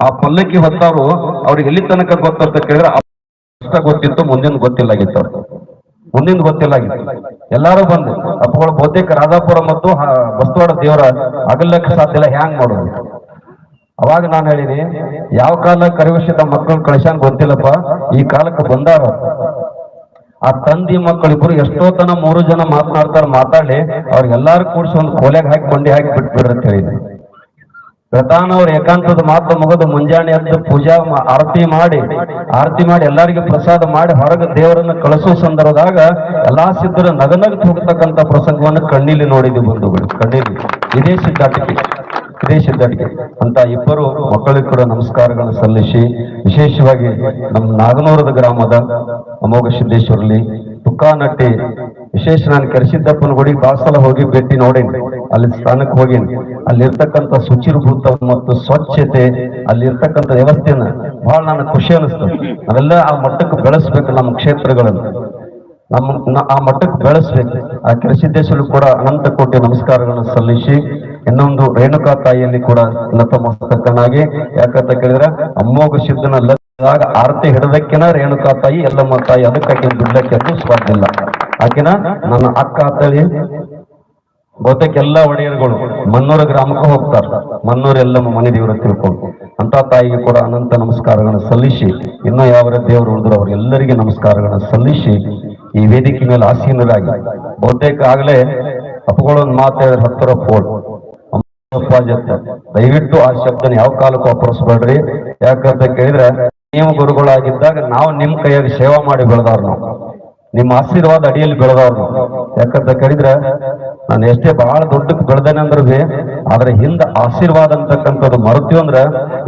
ಆ ಪಲ್ಲಕ್ಕಿ ಹೊತ್ತವರು ಅವ್ರಿಗೆ ಎಲ್ಲಿ ತನಕ ಗೊತ್ತಂತ ಕೇಳಿದ್ರೆ ಅಷ್ಟ ಗೊತ್ತಿತ್ತು, ಮುಂದಿನ ಗೊತ್ತಿಲ್ಲಾಗಿತ್ತು. ಮುಂದಿನ ಗೊತ್ತಿಲ್ಲಾಗಿತ್ತು. ಎಲ್ಲಾರು ಬಂದು, ಅಪ್ಪಗಳ ಬಹುತೇಕ ರಾಧಾಪುರ ಮತ್ತು ಬಸ್ತವಾಡ ದೇವರ ಅಗಲಕ್ಕೆ ಸಾಧ್ಯ ಇಲ್ಲ, ಹ್ಯಾಂಗ್ ಮಾಡೋದು? ಅವಾಗ ನಾನು ಹೇಳಿನಿ, ಯಾವ ಕಾಲ ಕರಿವಶದ ಮಕ್ಕಳು ಕಳಿಸಂಗ್ ಗೊತ್ತಿಲ್ಲಪ್ಪ, ಈ ಕಾಲಕ್ಕೆ ಬಂದಾರ? ಆ ತಂದಿ ಮಕ್ಕಳಿಬ್ರು ಎಷ್ಟೋ ತನ ಮೂರು ಜನ ಮಾತನಾಡ್ತಾರ, ಮಾತಾಡಿ ಅವ್ರಿಗೆಲ್ಲಾರು ಕೂಡಿಸಿ ಒಂದು ಕೋಲೆಗೆ ಹಾಕಿ ಬಂಡಿ ಹಾಕಿ ಬಿಟ್ಬಿಡ್ರಿ ಅಂತ ಹೇಳಿದ್ವಿ ಪ್ರಧಾನ ಅವ್ರ ಏಕಾಂತದ ಮಾತು ಮುಗಿದು ಮುಂಜಾನೆ ಎದ್ದು ಪೂಜಾ ಆರತಿ ಮಾಡಿ ಆರತಿ ಮಾಡಿ ಎಲ್ಲರಿಗೂ ಪ್ರಸಾದ ಮಾಡಿ ಹೊರಗೆ ದೇವರನ್ನ ಕಳಿಸೋ ಸಂದರ್ಭದಾಗ ಎಲ್ಲಾ ಸಿದ್ಧರು ನಗನಗ ಹೋಗ್ತಕ್ಕಂಥ ಪ್ರಸಂಗವನ್ನು ಕಣ್ಣೀಲಿ ನೋಡಿದ್ವಿ ಬಂಧುಗಳು, ಕಣ್ಣೀಲಿ. ಇದೇ ಸಿದ್ಧಾಟಿಕೆ ಇದೇ ಸಿದ್ಧಾಟಿಕೆ ಅಂತ ಇಬ್ಬರು ಮಕ್ಕಳಿಗೆ ಕೂಡ ನಮಸ್ಕಾರಗಳನ್ನು ಸಲ್ಲಿಸಿ, ವಿಶೇಷವಾಗಿ ನಮ್ಮ ನಾಗನೂರದ ಗ್ರಾಮದ ಅಮೋಘ ಸಿದ್ದೇಶ್ವರಲ್ಲಿ ತುಕ್ಕಾನಟ್ಟಿ ವಿಶೇಷ ನಾನು ಕರೆಸಿದ್ದಪ್ಪನ ಗುಡಿಗೆ ಬಾಸಲ ಹೋಗಿ ಭೇಟಿ ನೋಡೇನಿ. ಅಲ್ಲಿ ಸ್ಥಾನಕ್ಕೆ ಹೋಗೇನಿ. ಅಲ್ಲಿರ್ತಕ್ಕಂಥ ಶುಚಿರ್ಭೂತ ಮತ್ತು ಸ್ವಚ್ಛತೆ, ಅಲ್ಲಿರ್ತಕ್ಕಂಥ ವ್ಯವಸ್ಥೆನ ಬಹಳ ನನಗೆ ಖುಷಿ ಅನಿಸ್ತು. ನಾವೆಲ್ಲ ಆ ಮಟ್ಟಕ್ಕೆ ಬೆಳೆಸ್ಬೇಕು ನಮ್ಮ ಕ್ಷೇತ್ರಗಳನ್ನು. ನಮ್ಮ ಆ ಮಟ್ಟಕ್ಕೆ ಬೆಳೆಸ್ಬೇಕು. ಆ ಕರಿಸಿದ್ದೇಶ್ವರಿ ಕೂಡ ಅನಂತ ಕೋಟಿ ನಮಸ್ಕಾರಗಳನ್ನು ಸಲ್ಲಿಸಿ, ಇನ್ನೊಂದು ರೇಣುಕಾ ತಾಯಿಯಲ್ಲಿ ಕೂಡ ನತಮಸ್ತಕನಾಗಿ ಯಾಕಂತ ಕೇಳಿದ್ರೆ ಅಮ್ಮೋಗ ಸಿದ್ಧನ ಆರತಿ ಹಿಡದಕ್ಕಿನ ರೇಣುಕಾ ತಾಯಿ, ಎಲ್ಲಮ್ಮ ತಾಯಿ ಅದಕ್ಕಾಗಿ ಬಿಡ್ಲಕ್ಕೆ ಸಾಧ್ಯ ಇಲ್ಲ. ಆಕಿನ ನನ್ನ ಅಕ್ಕ ಅಂತೇಳಿ ಬಹುತೇಕ ಎಲ್ಲ ಒಡೆಯರುಗಳು ಮನ್ನೂರ ಗ್ರಾಮಕ್ಕೆ ಹೋಗ್ತಾರ. ಮನ್ನೂರ ಎಲ್ಲ ಮನೆ ದೇವರ ತಿಳ್ಕೊಂಡು. ಅಂತ ತಾಯಿಗೆ ಕೂಡ ಅನಂತ ನಮಸ್ಕಾರಗಳನ್ನು ಸಲ್ಲಿಸಿ, ಇನ್ನೂ ಯಾವ ದೇವರು ಉಳಿದ್ರು ಅವ್ರಿಗೆಲ್ಲರಿಗೆ ನಮಸ್ಕಾರಗಳನ್ನು ಸಲ್ಲಿಸಿ, ಈ ವೇದಿಕೆ ಮೇಲೆ ಆಸೀನರಾಗಿ. ಬಹುತೇಕ ಆಗ್ಲೇ ಅಪ್ಪಗಳೊಂದು ಮಾತಾಡಿದ್ರೆ ಹತ್ತರ ಫೋನ್ ದಯವಿಟ್ಟು ಆ ಶಬ್ದ ಯಾವ ಕಾಲಕ್ಕೂ ಅಪರಿಸ್ಬೇಡ್ರಿ ಯಾಕಂತ ಕೇಳಿದ್ರೆ, ನೀವು ಗುರುಗಳಾಗಿದ್ದಾಗ ನಾವು ನಿಮ್ ಕೈಯಲ್ಲಿ ಸೇವಾ ಮಾಡಿ ಬೆಳೆದವ್ರು ನಾವು. ನಿಮ್ಮ ಆಶೀರ್ವಾದ ಅಡಿಯಲ್ಲಿ ಬೆಳೆದವ್ರು. ಯಾಕಂತ ಕೇಳಿದ್ರೆ, ನಾನು ಎಷ್ಟೇ ಬಹಳ ದೊಡ್ಡಕ್ಕೆ ಬೆಳೆದೇನೆ ಅಂದ್ರೆ ಭೀ ಆದ್ರೆ ಹಿಂದ ಆಶೀರ್ವಾದ ಅಂತಕ್ಕಂಥದ್ದು ಮರುತ್ತೀವಿ ಅಂದ್ರೆ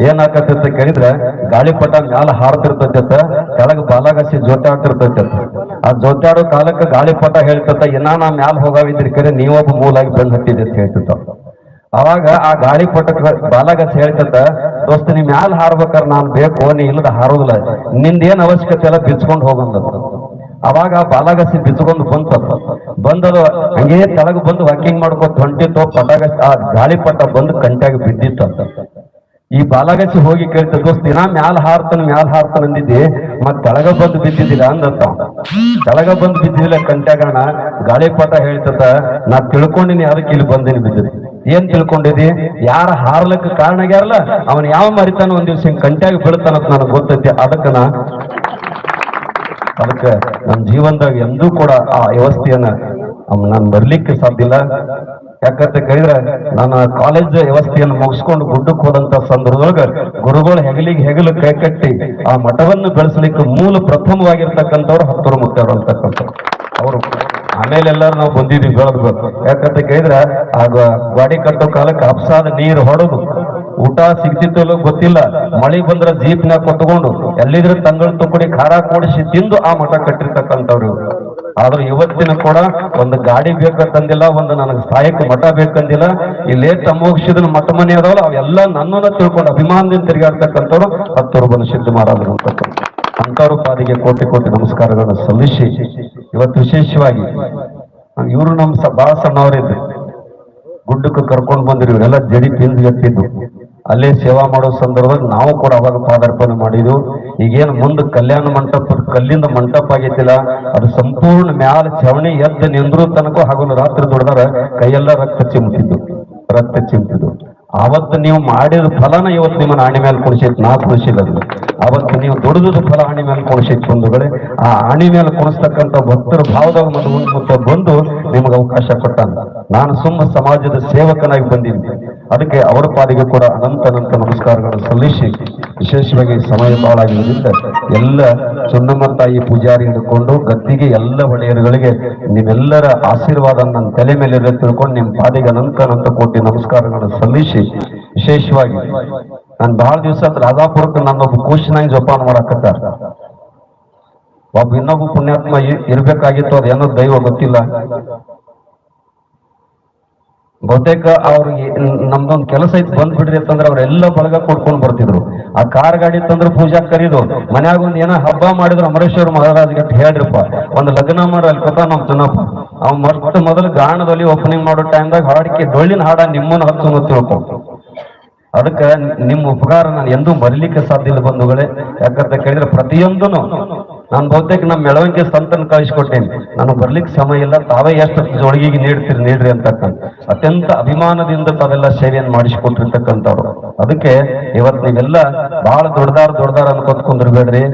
ಏನಾಕತ್ತೆ ಅಂತ ಕೇಳಿದ್ರೆ ಗಾಳಿಪಟ ಮ್ಯಾಲ ಹಾರ್ತಿರ್ತೈತೆ ಕೆಳಗೆ ಬಾಲಾಗಸಿ ಜೋತಾಡ್ತಿರ್ತೈತೆ ಆ ಜೋತಾಡೋ ಕಾಲಕ್ಕೆ ಗಾಳಿಪಟ ಹೇಳ್ತತ್ತ ಇನ್ನ ನಾ ಮ್ಯಾಲ ಹೋಗಾವಿದ್ರಿ ಕರೆ, ನೀವೊಬ್ಬ ಮೂಲಾಗಿ ಬಂದ್ ಹತ್ತಿದೆ ಅಂತ ಹೇಳ್ತಿತ್ತ ಅವಾಗ ಆ ಗಾಳಿ ಪಟಕ ಬಾಲಗಸ್ ಹೇಳ್ತತ್ತ ದೋಸ್ತ, ನೀ ಮ್ಯಾಲ ಹಾರ್ಬೇಕಾರ ನಾನ್ ಬೇಕು, ನೀ ಇಲ್ಲದ ಹಾರೋದಿಲ್ಲ. ನಿಂದೇನ್ ಅವಶ್ಯಕತೆ ಎಲ್ಲ ಬಿಚ್ಕೊಂಡು ಹೋಗಂದ ಅವಾಗ ಬಾಲಾಗಸಿ ಬಿತ್ಕೊಂಡು ಬಂತಪ್ಪ ಬಂದದು ಹಂಗೆ ತಳಗ ಬಂದು ವಾಕಿಂಗ್ ಮಾಡ್ಕೊತ ಹೊಂಟಿತ್ತು. ಪಟಾಗ, ಆ ಗಾಳಿಪಟ ಬಂದು ಕಂಟ್ಯಾಗ ಬಿದ್ದಿತ್ತು. ಅಂತ ಈ ಬಾಲಗಸಿ ಹೋಗಿ ಕೇಳ್ತ, ದೋಸ್ತ, ದಿನ ಮ್ಯಾಲ ಹಾರ್ತನ ಮ್ಯಾಲ ಹಾರ್ತನ ಅಂದಿದ್ದಿ. ಮತ್ ತಳಗ ಬಂದು ಬಿದ್ದಿದ್ದಿಲ್ಲ ಅಂದತ್ತ ತಳಗ ಬಂದು ಬಿದ್ದಿಲ್ಲ ಕಂಟ್ಯಾಗಣ ಗಾಳಿಪಟ ಹೇಳ್ತದ, ನಾ ತಿಳ್ಕೊಂಡಿನಿ, ಅದಕ್ಕೆ ಇಲ್ಲಿ ಬಂದಿನಿ ಬಿದ್ದಿದ್ದೆ. ಏನ್ ತಿಳ್ಕೊಂಡಿದಿ? ಯಾರ ಹಾರ್ಲಕ್ಕ ಕಾರಣ ಆಗ್ಯಾರಲ್ಲ, ಅವನ್ ಯಾವ ಮರಿತಾನ ಒಂದ್ ದಿವ್ಸ ಹಿಂಗ್ ಕಂಟ್ಯಾಗ ಬೀಳ್ತಾನಂತ ನನಗೆ ಗೊತ್ತೈತಿ. ಅದಕ್ಕ ನಾ ಅದಕ್ಕೆ ನನ್ನ ಜೀವನದಾಗ ಎಂದೂ ಕೂಡ ಆ ವ್ಯವಸ್ಥೆಯನ್ನ ನಾನು ಬರ್ಲಿಕ್ಕೆ ಸಾಧ್ಯ ಇಲ್ಲ. ಯಾಕಂತ ಕೇಳಿದ್ರೆ ನನ್ನ ಕಾಲೇಜ್ ವ್ಯವಸ್ಥೆಯನ್ನು ಮುಗಿಸ್ಕೊಂಡು ಗುಡ್ಡಕ್ಕೆ ಹೋದಂತ ಸಂದರ್ಭದೊಳಗ ಗುರುಗಳು ಹೆಗಲಿಗೆ ಹೆಗಲು ಕೈ ಕಟ್ಟಿ ಆ ಮಠವನ್ನು ಬೆಳೆಸಲಿಕ್ಕೆ ಮೂಲ ಪ್ರಥಮವಾಗಿರ್ತಕ್ಕಂಥವ್ರು ಹತ್ತೂರು ಮುತ್ತವ್ರು ಅಂತಕ್ಕಂಥ ಅವರು ಆಮೇಲೆ ಎಲ್ಲರೂ ನಾವು ಬಂದಿದ್ವಿ ಬೆಳೆದ್ಬೇಕು ಯಾಕಂತ ಕೇಳಿದ್ರೆ ಆ ಗಾಡಿ ಕಟ್ಟೋ ಕಾಲಕ್ಕೆ ಅಪ್ಸಾದ ನೀರು ಹೊಡೆದು ಊಟ ಸಿಗ್ತಿತ್ತೋ ಇಲ್ಲೋ ಗೊತ್ತಿಲ್ಲ. ಮಳಿ ಬಂದ್ರ ಜೀಪ್ನಾಗ ಕೊತ್ಕೊಂಡು ಎಲ್ಲಿದ್ರ ತಂಗಳ ತುಕಡಿ ಖಾರ ಕೂಡಿಸಿ ತಿಂದು ಆ ಮಠ ಕಟ್ಟಿರ್ತಕ್ಕಂಥವ್ರು. ಆದ್ರೆ ಇವತ್ತಿನ ಕೂಡ ಒಂದು ಗಾಡಿ ಬೇಕಂತಂದಿಲ್ಲ ಒಂದು ನನಗೆ ಸಹಾಯಕ್ಕೆ ಮಠ ಬೇಕಂದಿಲ್ಲ. ಇಲ್ಲೇ ತಮ್ಮೋಗಿಸಿದ ಮಠ ಮನೆ ಅದಾವಲ್ಲ, ಅವೆಲ್ಲ ನನ್ನನ್ನ ತಿಳ್ಕೊಂಡು ಅಭಿಮಾನದಿಂದ ತಿರುಗಾಡ್ತಕ್ಕಂಥವ್ರು ಹತ್ತೂರು ಬಂದು ಸಿದ್ಧ ಮಹಾರಾಜರು ಅಂತಕ್ಕಂಥ ಪಾದಿಗೆ ಕೋಟಿ ಕೋಟಿ ನಮಸ್ಕಾರಗಳನ್ನು ಸಲ್ಲಿಸಿ ಇವತ್ತು ವಿಶೇಷವಾಗಿ ಇವರು ನಮ್ಮ ಸ ಬಹಳ ಸಣ್ಣವರಿದ್ರು ಗುಡ್ಡಕ್ಕೆ ಕರ್ಕೊಂಡು ಬಂದಿರು, ಇವರೆಲ್ಲ ಜಡಿ ತಿಂದು ಅಲ್ಲೇ ಸೇವಾ ಮಾಡೋ ಸಂದರ್ಭದಲ್ಲಿ ನಾವು ಕೂಡ ಅವಾಗ ಪಾದಾರ್ಪಣೆ ಮಾಡಿದ್ವು. ಈಗೇನು ಮುಂದೆ ಕಲ್ಯಾಣ ಮಂಟಪ, ಕಲ್ಲಿಂದ ಮಂಟಪ ಆಗೈತಿಲ್ಲ. ಅದು ಸಂಪೂರ್ಣ ಮ್ಯಾಲ ಚವಣಿ ಎದ್ದು ನಿಂದ್ರು ತನಕ ಹಾಗೂ ರಾತ್ರಿ ದುಡ್ದಾರ, ಕೈಯೆಲ್ಲ ರಕ್ತ ಚಿಮ್ತಿದ್ದು ರಕ್ತ ಚಿಮ್ತಿದ್ದು ಅವತ್ತು ನೀವು ಮಾಡಿದ ಫಲನ ಇವತ್ತು ನಿಮ್ಮನ್ನ ಆಣಿ ಮೇಲೆ ಕುಣಿಸಿತ್ತು, ನಾ ಕುಣಿಸಿಲ್ಲ ಅವತ್ತು ನೀವು ದುಡಿದ ಫಲ ಆಣಿ ಮೇಲೆ ಕುಣಿಸಿತ್ತು ಬಂಧುಗಳೇ. ಆ ಆಣಿ ಮೇಲೆ ಕುಣಿಸ್ತಕ್ಕಂಥ ಭಕ್ತರ ಭಾವದಾಗ ಮತ್ತು ಮುಂದೆ ಬಂದು ನಿಮಗೆ ಅವಕಾಶ ಕೊಟ್ಟಂತ. ನಾನು ಸುಮ್ಮ ಸಮಾಜದ ಸೇವಕನಾಗಿ ಬಂದಿದ್ದೆ. ಅದಕ್ಕೆ ಅವರ ಪಾಲಿಗೆ ಕೂಡ ಅನಂತ ಅನಂತ ನಮಸ್ಕಾರಗಳನ್ನು ಸಲ್ಲಿಸಿ, ವಿಶೇಷವಾಗಿ ಸಮಯ ಬಹಳ ಎಲ್ಲ ಚುನ್ನಮ್ಮ ತಾಯಿ ಪೂಜಾರಿ ಹಿಡ್ಕೊಂಡು ಗದ್ದಿಗೆ ಎಲ್ಲ ಒಡೆಯರುಗಳಿಗೆ ನಿಮ್ಮೆಲ್ಲರ ಆಶೀರ್ವಾದ ನನ್ನ ತಲೆ ಮೇಲೆ ತಿಳ್ಕೊಂಡು ನಿಮ್ಮ ಪಾದಿಗೆ ಅನಂತ ಅನಂತ ಕೋಟಿ ನಮಸ್ಕಾರಗಳನ್ನು ಸಲ್ಲಿಸಿ ವಿಶೇಷವಾಗಿ, ನಾನು ಬಹಳ ದಿವಸ ರಾಧಾಪುರಕ್ಕೆ ನನ್ನೊಬ್ಬ ಕೂಶನಾಗಿ ಜೋಪಾನ ಮಾಡಾಕತ್ತಾರ. ಒಬ್ಬ ಇನ್ನೊಬ್ಬ ಪುಣ್ಯಾತ್ಮ ಇರ್ಬೇಕಾಗಿತ್ತು, ಅದೇನೋ ದೈವ ಗೊತ್ತಿಲ್ಲ. ಬಹುತೇಕ ಅವ್ರಿಗೆ ನಮ್ದೊಂದು ಕೆಲಸ ಐತಿ ಬಂದ್ಬಿಡ್ರಿ ಅಂತಂದ್ರೆ ಅವ್ರೆಲ್ಲ ಬಳಗ ಕೊಡ್ಕೊಂಡು ಬರ್ತಿದ್ರು. ಆ ಕಾರ್ ಗಾಡಿ ತಂದ್ರೆ ಪೂಜಾ ಕರೀದು. ಮನ್ಯಾಗ ಒಂದ್ ಏನೋ ಹಬ್ಬ ಮಾಡಿದ್ರು ಅಮರೇಶ್ವರ ಮಹಾರಾಜ್ಗೆ ಹೇಳ್ರಿಪ್ಪ. ಒಂದು ಲಗ್ನ ಮಾಡ್ರಿ ಅಲ್ಲಿ ಕೊಟ್ಟ ನಮ್ ತಿನ್ನಪ್ಪ. ಅವ್ ಮೊಟ್ಟ ಮೊದಲು ಗಾಣದಲ್ಲಿ ಓಪನಿಂಗ್ ಮಾಡೋ ಟೈಮ್ದಾಗ ಹಾಡಿಕೆ ಡೊಳ್ಳಿನ ಹಾಡ ನಿಮ್ಮನ್ನ ಹತ್ತು ತಿಳ್ಕೊ. ಅದಕ್ಕೆ ನಿಮ್ಮ ಉಪಕಾರ ನಾನು ಎಂದೂ ಮರಿಲಿಕ್ಕೆ ಸಾಧ್ಯ ಇಲ್ಲ ಬಂಧುಗಳೇ. ಯಾಕಂತ ಕೇಳಿದ್ರೆ ಪ್ರತಿಯೊಂದೂ ನಾನು ಬಹುತೇಕ ನಮ್ಮ ಮೆಳವಣಿಗೆ ಸಂತನ ಕಳಿಸ್ಕೊಟ್ಟೇನೆ. ನಾನು ಬರ್ಲಿಕ್ಕೆ ಸಮಯ ಇಲ್ಲ, ತಾವೇ ಎಷ್ಟು ಜೋಳಿಗೆಗೆ ನೀಡ್ತೀರಿ, ನೀಡ್ರಿ ಅಂತಕ್ಕಂಥ. ಅತ್ಯಂತ ಅಭಿಮಾನದಿಂದ ತಾವೆಲ್ಲ ಸೇವೆಯನ್ನು ಮಾಡಿಸಿಕೊಟ್ಟಿರ್ತಕ್ಕಂಥವ್ರು. ಅದಕ್ಕೆ ಇವತ್ತು ನೀವೆಲ್ಲ ಬಹಳ ದೊಡ್ಡದಾರ ದೊಡ್ಡದಾರ ಅನ್ಕೊಂತ ಕುಂದಿರ್ಬೇಡ್ರಿ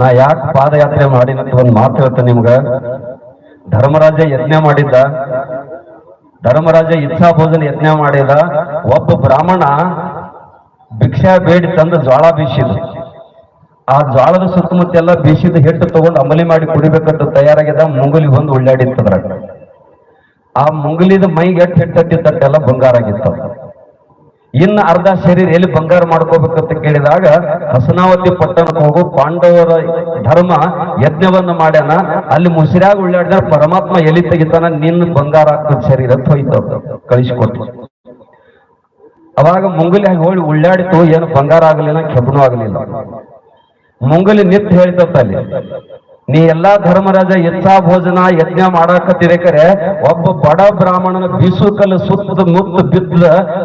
ನಾ ಯಾಕೆ ಪಾದಯಾತ್ರೆ ಮಾಡಿನಂತ ಒಂದು ಮಾತು ಹೇಳ್ತೇನೆ ನಿಮ್ಗ. ಧರ್ಮರಾಜ ಯಜ್ಞ ಮಾಡಿದ್ದ. ಧರ್ಮರಾಜ ಇಚ್ಛಾ ಭೋಜನ ಯಜ್ಞ ಮಾಡಿದ. ಒಬ್ಬ ಬ್ರಾಹ್ಮಣ ಭಿಕ್ಷಾ ಬೇಡಿ ತಂದು ಜ್ವಾಳ ಬೀಸಿದ್ರು ಆ ಜ್ವಾಳದ ಸುತ್ತಮುತ್ತ ಎಲ್ಲ ಬೀಸಿದ ಹಿಟ್ಟು ತಗೊಂಡು ಅಮಲಿ ಮಾಡಿ ಕುಡಿಬೇಕಂತ ತಯಾರಾಗಿದ್ದ ಮುಂಗುಲಿ ಬಂದು ಉಳ್ಳಾಡಿತ್ತದ್ರಾಗ. ಆ ಮುಂಗುಲಿದ ಮೈಗೆ ಎಟ್ಟು ಹಿಟ್ಟಟ್ಟಿತ್ತಟ್ಟೆಲ್ಲ ಬಂಗಾರ ಆಗಿತ್ತು. ಇನ್ನು ಅರ್ಧ ಶರೀರ ಎಲ್ಲಿ ಬಂಗಾರ ಮಾಡ್ಕೋಬೇಕಂತ ಕೇಳಿದಾಗ, ಹಸನಾವತಿ ಪಟ್ಟಣಕ್ಕೆ ಹೋಗು ಪಾಂಡವರ ಧರ್ಮ ಯಜ್ಞವನ್ನು ಮಾಡ್ಯಾನ. ಅಲ್ಲಿ ಮುಸಿರಾಗಿ ಉಳ್ಳಾಡಿದ್ರೆ ಪರಮಾತ್ಮ ಎಲ್ಲಿ ತೆಗಿತಾನ, ನಿನ್ನ ಬಂಗಾರ ಆಗ್ತದ ಶರೀರ ಅಂತ ಹೋಯ್ತು. ಕಳಿಸಿಕೊಟ್ಟು ಅವಾಗ ಮುಂಗುಲಿ ಹೋಳಿ ಉಳ್ಳಾಡಿತು ಏನು ಬಂಗಾರ ಆಗಲಿಲ್ಲ ಕೆಬ್ಬನು ಆಗಲಿಲ್ಲ. ಮುಂಗಲಿ ನಿತ್ ಹೇಳ್ತತ್ತ ಅಲ್ಲಿ, ನೀ ಎಲ್ಲಾ ಧರ್ಮರಾಜ ಯಜ್ಞಾ ಭೋಜನ ಯಜ್ಞ ಮಾಡಾಕತ್ತಿರೇಕರೆ ಒಬ್ಬ ಬಡ ಬ್ರಾಹ್ಮಣನ ಬೀಸು ಕಲ್ಲು ಸುತ್ತದ ಮುತ್ತು ಬಿದ್ದ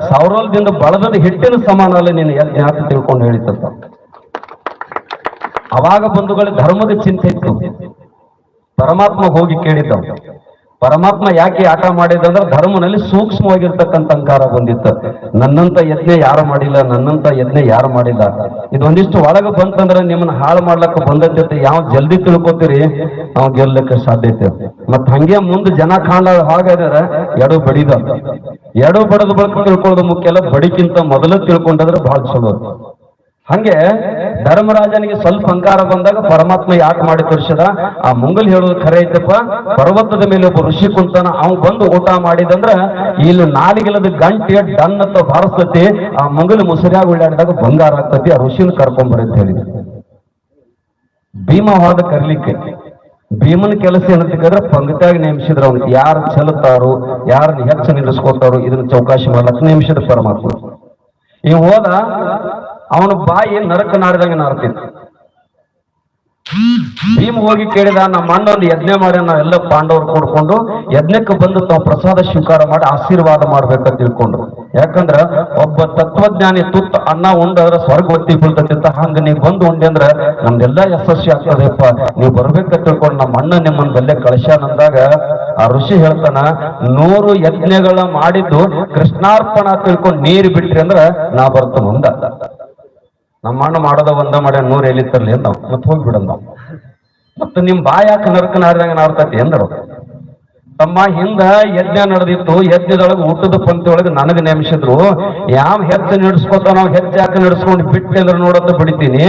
ಸಾವಿರದಿಂದ ಬಳದ ಹಿಟ್ಟಿನ ಸಮಾನ ಅಲ್ಲ ನೀನು ಯಜ್ಞ ಅಂತ ತಿಳ್ಕೊಂಡು ಹೇಳಿತತ್ತ ಅವಾಗ ಬಂಧುಗಳ ಧರ್ಮದ ಚಿಂತೆ ಇತ್ತು. ಪರಮಾತ್ಮ ಹೋಗಿ ಕೇಳಿದ್ದ ಪರಮಾತ್ಮ ಯಾಕೆ ಆಟ ಮಾಡಿದ್ರೆ ಧರ್ಮನಲ್ಲಿ ಸೂಕ್ಷ್ಮವಾಗಿರ್ತಕ್ಕಂಥ ಅಂಕಾರ ಬಂದಿತ್ತು. ನನ್ನಂತ ಯಜ್ಞ ಯಾರು ಮಾಡಿಲ್ಲ ನನ್ನಂತ ಯಜ್ಞ ಯಾರು ಮಾಡಿಲ್ಲ. ಇದೊಂದಿಷ್ಟು ಒಳಗೆ ಬಂತಂದ್ರೆ ನಿಮ್ಮನ್ನ ಹಾಳು ಮಾಡ್ಲಕ್ಕ ಬಂದೈತೆ ಯಾವ ಜಲ್ದಿ ತಿಳ್ಕೊತೀರಿ? ನಾವು ಗೆಲ್ಲಕ್ಕೆ ಸಾಧ್ಯತೆ ಮತ್ ಹಂಗೆ ಮುಂದೆ ಜನ ಕಾಣ ಹಾಗಾದ್ರೆ ಎಡು ಬಡಿದ. ಎಡು ಬಡದ ಬಳಕ ತಿಳ್ಕೊಳ್ಳೋದು ಮುಖ್ಯ ಅಲ್ಲ, ಬಡಿಕ್ಕಿಂತ ಮೊದಲು ತಿಳ್ಕೊಂಡಾದ್ರೆ ಬಹಳ ಚಲೋ. ಹಂಗೆ ಧರ್ಮರಾಜನಿಗೆ ಸ್ವಲ್ಪ ಅಂಕಾರ ಬಂದಾಗ ಪರಮಾತ್ಮ ಯಾಕೆ ಮಾಡಿ ತೋರಿಸದ? ಆ ಮುಂಗಲ್ ಹೇಳೋದು ಖರೆ ಐತಪ್ಪ, ಪರ್ವತದ ಮೇಲೆ ಒಬ್ಬ ಋಷಿ ಕುಂತಾನ ಅವ್ನು ಬಂದು ಊಟ ಮಾಡಿದಂದ್ರ ಇಲ್ಲಿ ನಾಲಿಗಿಲ್ಲದ ಗಂಟೆ ಡನ್ ಅಂತ ಬಾರಿಸ್ತತಿ, ಆ ಮುಂಗಲ್ ಮುಸರಿಯಾಗಿ ಉಳ್ಳಾಡಿದಾಗ ಬಂಗಾರ ಆಗ್ತತಿ, ಆ ಋಷಿನ ಕರ್ಕೊಂಬರಿ ಅಂತ ಹೇಳಿದ ಭೀಮ ಹೋದ ಕರ್ಲಿಕ್ಕೆ, ಭೀಮನ ಕೆಲಸ ಏನಂತ ಕೇಳಿದ್ರೆ ಪಂಕ್ತಿಯಾಗಿ ನೇಮಿಸಿದ್ರು ಯಾರು ಚೆಲ್ತಾರೋ ಯಾರನ್ನ ಹೆಚ್ಚು ನಿಲ್ಲಿಸ್ಕೊತಾರೋ ಇದನ್ನ ಚೌಕಾಶಿ ಮಾಡ್ಲಕ್ಕ ನೇಮಿಸಿದ ಪರಮಾತ್ಮ. ಇವ್ ಹೋದ ಅವನ ಬಾಯಿ ನರಕ ನಾಡಿದಂಗ ನಾರ್ತಿದ್ದ ಭೀಮ್ ಹೋಗಿ ಕೇಳಿದ, ನಮ್ಮ ಅಣ್ಣ ಒಂದು ಯಜ್ಞ ಮಾಡಿ ನಾವೆಲ್ಲ ಪಾಂಡವರು ಕೂಡ್ಕೊಂಡು ಯಜ್ಞಕ್ಕೆ ಬಂದು ತಾವು ಪ್ರಸಾದ ಸ್ವೀಕಾರ ಮಾಡಿ ಆಶೀರ್ವಾದ ಮಾಡ್ಬೇಕಂತ ತಿಳ್ಕೊಂಡ್ರು. ಯಾಕಂದ್ರ ಒಬ್ಬ ತತ್ವಜ್ಞಾನಿ ತುತ್ತ ಅನ್ನ ಉಂಡ್ರ ಸ್ವರ್ಗ ಒತ್ತಿ ಬೀಳ್ತಂತ ಹಂಗ ನೀವ್ ಬಂದು ಉಂಡೆ ಅಂದ್ರ ನಮ್ದೆಲ್ಲ ಯಶಸ್ವಿ ಆಗ್ತದೆಪ್ಪ. ನೀವು ಬರ್ಬೇಕಂತ ತಿಳ್ಕೊಂಡು ನಮ್ಮ ಅಣ್ಣ ನಿಮ್ಮನ್ನ ಬಲ್ಲೆ ಕಳಶಾನಂದಾಗ ಆ ಋಷಿ ಹೇಳ್ತಾನ, ನೂರು ಯಜ್ಞಗಳ ಮಾಡಿದ್ದು ಕೃಷ್ಣಾರ್ಪಣ ತಿಳ್ಕೊಂಡು ನೀರು ಬಿಟ್ರಿ ಅಂದ್ರ ನಾ ಬರ್ತಾನ ಮುಂದ. ನಮ್ಮ ಅಣ್ಣ ಮಾಡೋದ ಒಂದ ಮಾಡ ನೂರ್ ಎಲ್ಲಿ ತರ್ಲಿ ಅಂದ ಮತ್ತೆ ಹೋಗ್ಬಿಡಂದ ಮತ್ತೆ ನಿಮ್ ಬಾಯಾಕ ಯಾಕೆ ನಾರಿದಂಗ ನಾಡ್ತತಿ ಎಂದರು ತಮ್ಮ ಹಿಂದ ಯಜ್ಞ ನಡೆದಿತ್ತು, ಯಜ್ಞದೊಳಗ ಊಟದ ಪಂಕ್ತಿ ನನಗೆ ನೇಮಿಸಿದ್ರು. ಯಾವ ಹೆಚ್ಚು ನಡೆಸ್ಕೊತ ನಾವು ಹೆಚ್ಚು ಯಾಕೆ ನಡೆಸ್ಕೊಂಡು ಬಿಟ್ಟೆ ಅಂದ್ರೆ ನೋಡೋದು ಬಿಡ್ತೀನಿ.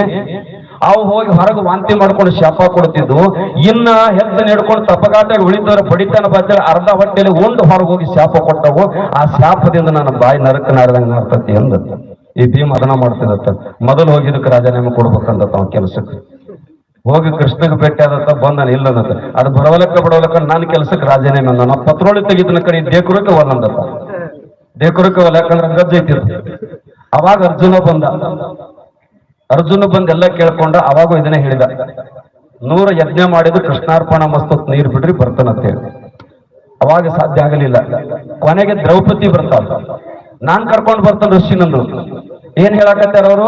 ಅವು ಹೋಗಿ ಹೊರಗೆ ವಾಂತಿ ಮಾಡ್ಕೊಂಡು ಶಾಪ ಕೊಡ್ತಿದ್ವು ಇನ್ನ ಹೆಜ್ಜೆ ನಡ್ಕೊಂಡು ತಪಗಾಟ ಉಳಿದವರ ಬಡಿತನ ಬಜ್ಜ ಅರ್ಧ ಹೊಟ್ಟೆಯಲ್ಲಿ ಒಂದು ಹೊರಗೆ ಹೋಗಿ ಶಾಪ ಕೊಟ್ಟವು. ಆ ಶಾಪದಿಂದ ನನ್ನ ಬಾಯಿ ನರಕ ನಾರದಂಗ ನಾರ್ತತಿ ಅಂದ. ಈ ಭೀಮ್ ಅದನ್ನ ಮಾಡ್ತಿದತ್ತ ಮೊದಲು ಹೋಗಿದ್ದಕ್ಕೆ ರಾಜೀನಾಮೆ ಕೊಡ್ಬೇಕಂತ ಅವ್ನ ಕೆಲಸಕ್ಕೆ. ಹೋಗಿ ಕೃಷ್ಣಗೆ ಭೇಟಿ ಆದತ್ತ ಬಂದನ ಇಲ್ಲ ಅನ್ನತ್ತ ಅದು ಬರವಲಕ್ಕ ಬಡವಲಕ್ಕ ನನ್ನ ಕೆಲಸಕ್ಕೆ ರಾಜೀನಾಮೆ ಅಂದ ನಾ ಪತ್ರೋಳಿ ತೆಗಿತನ ಕಡೆ ದೇಕುರಕ್ಕೆ ಒಲ್ಲಂದತ್ತ ದೇಕುರಕ್ಕೆ ಒಲ್ಲ ಯಾಕಂದ್ರೆ ಅವಾಗ ಅರ್ಜುನ ಬಂದ. ಅರ್ಜುನ ಬಂದ ಎಲ್ಲ ಕೇಳ್ಕೊಂಡ ಅವಾಗ ಇದನ್ನೇ ಹೇಳಿದ. ನೂರ ಯಜ್ಞ ಮಾಡಿದ್ರು ಕೃಷ್ಣಾರ್ಪಣ ಮಸ್ತು ನೀರು ಬಿಡ್ರಿ ಬರ್ತಾನಂತ ಹೇಳಿ. ಅವಾಗ ಸಾಧ್ಯ ಆಗಲಿಲ್ಲ. ಕೊನೆಗೆ ದ್ರೌಪದಿ ಬರ್ತಾಳ ನಾನ್ ಕರ್ಕೊಂಡ್ ಬರ್ತಾನ ಋಷಿನಂದು ಏನ್ ಹೇಳಕತ್ತಾರ ಅವರು?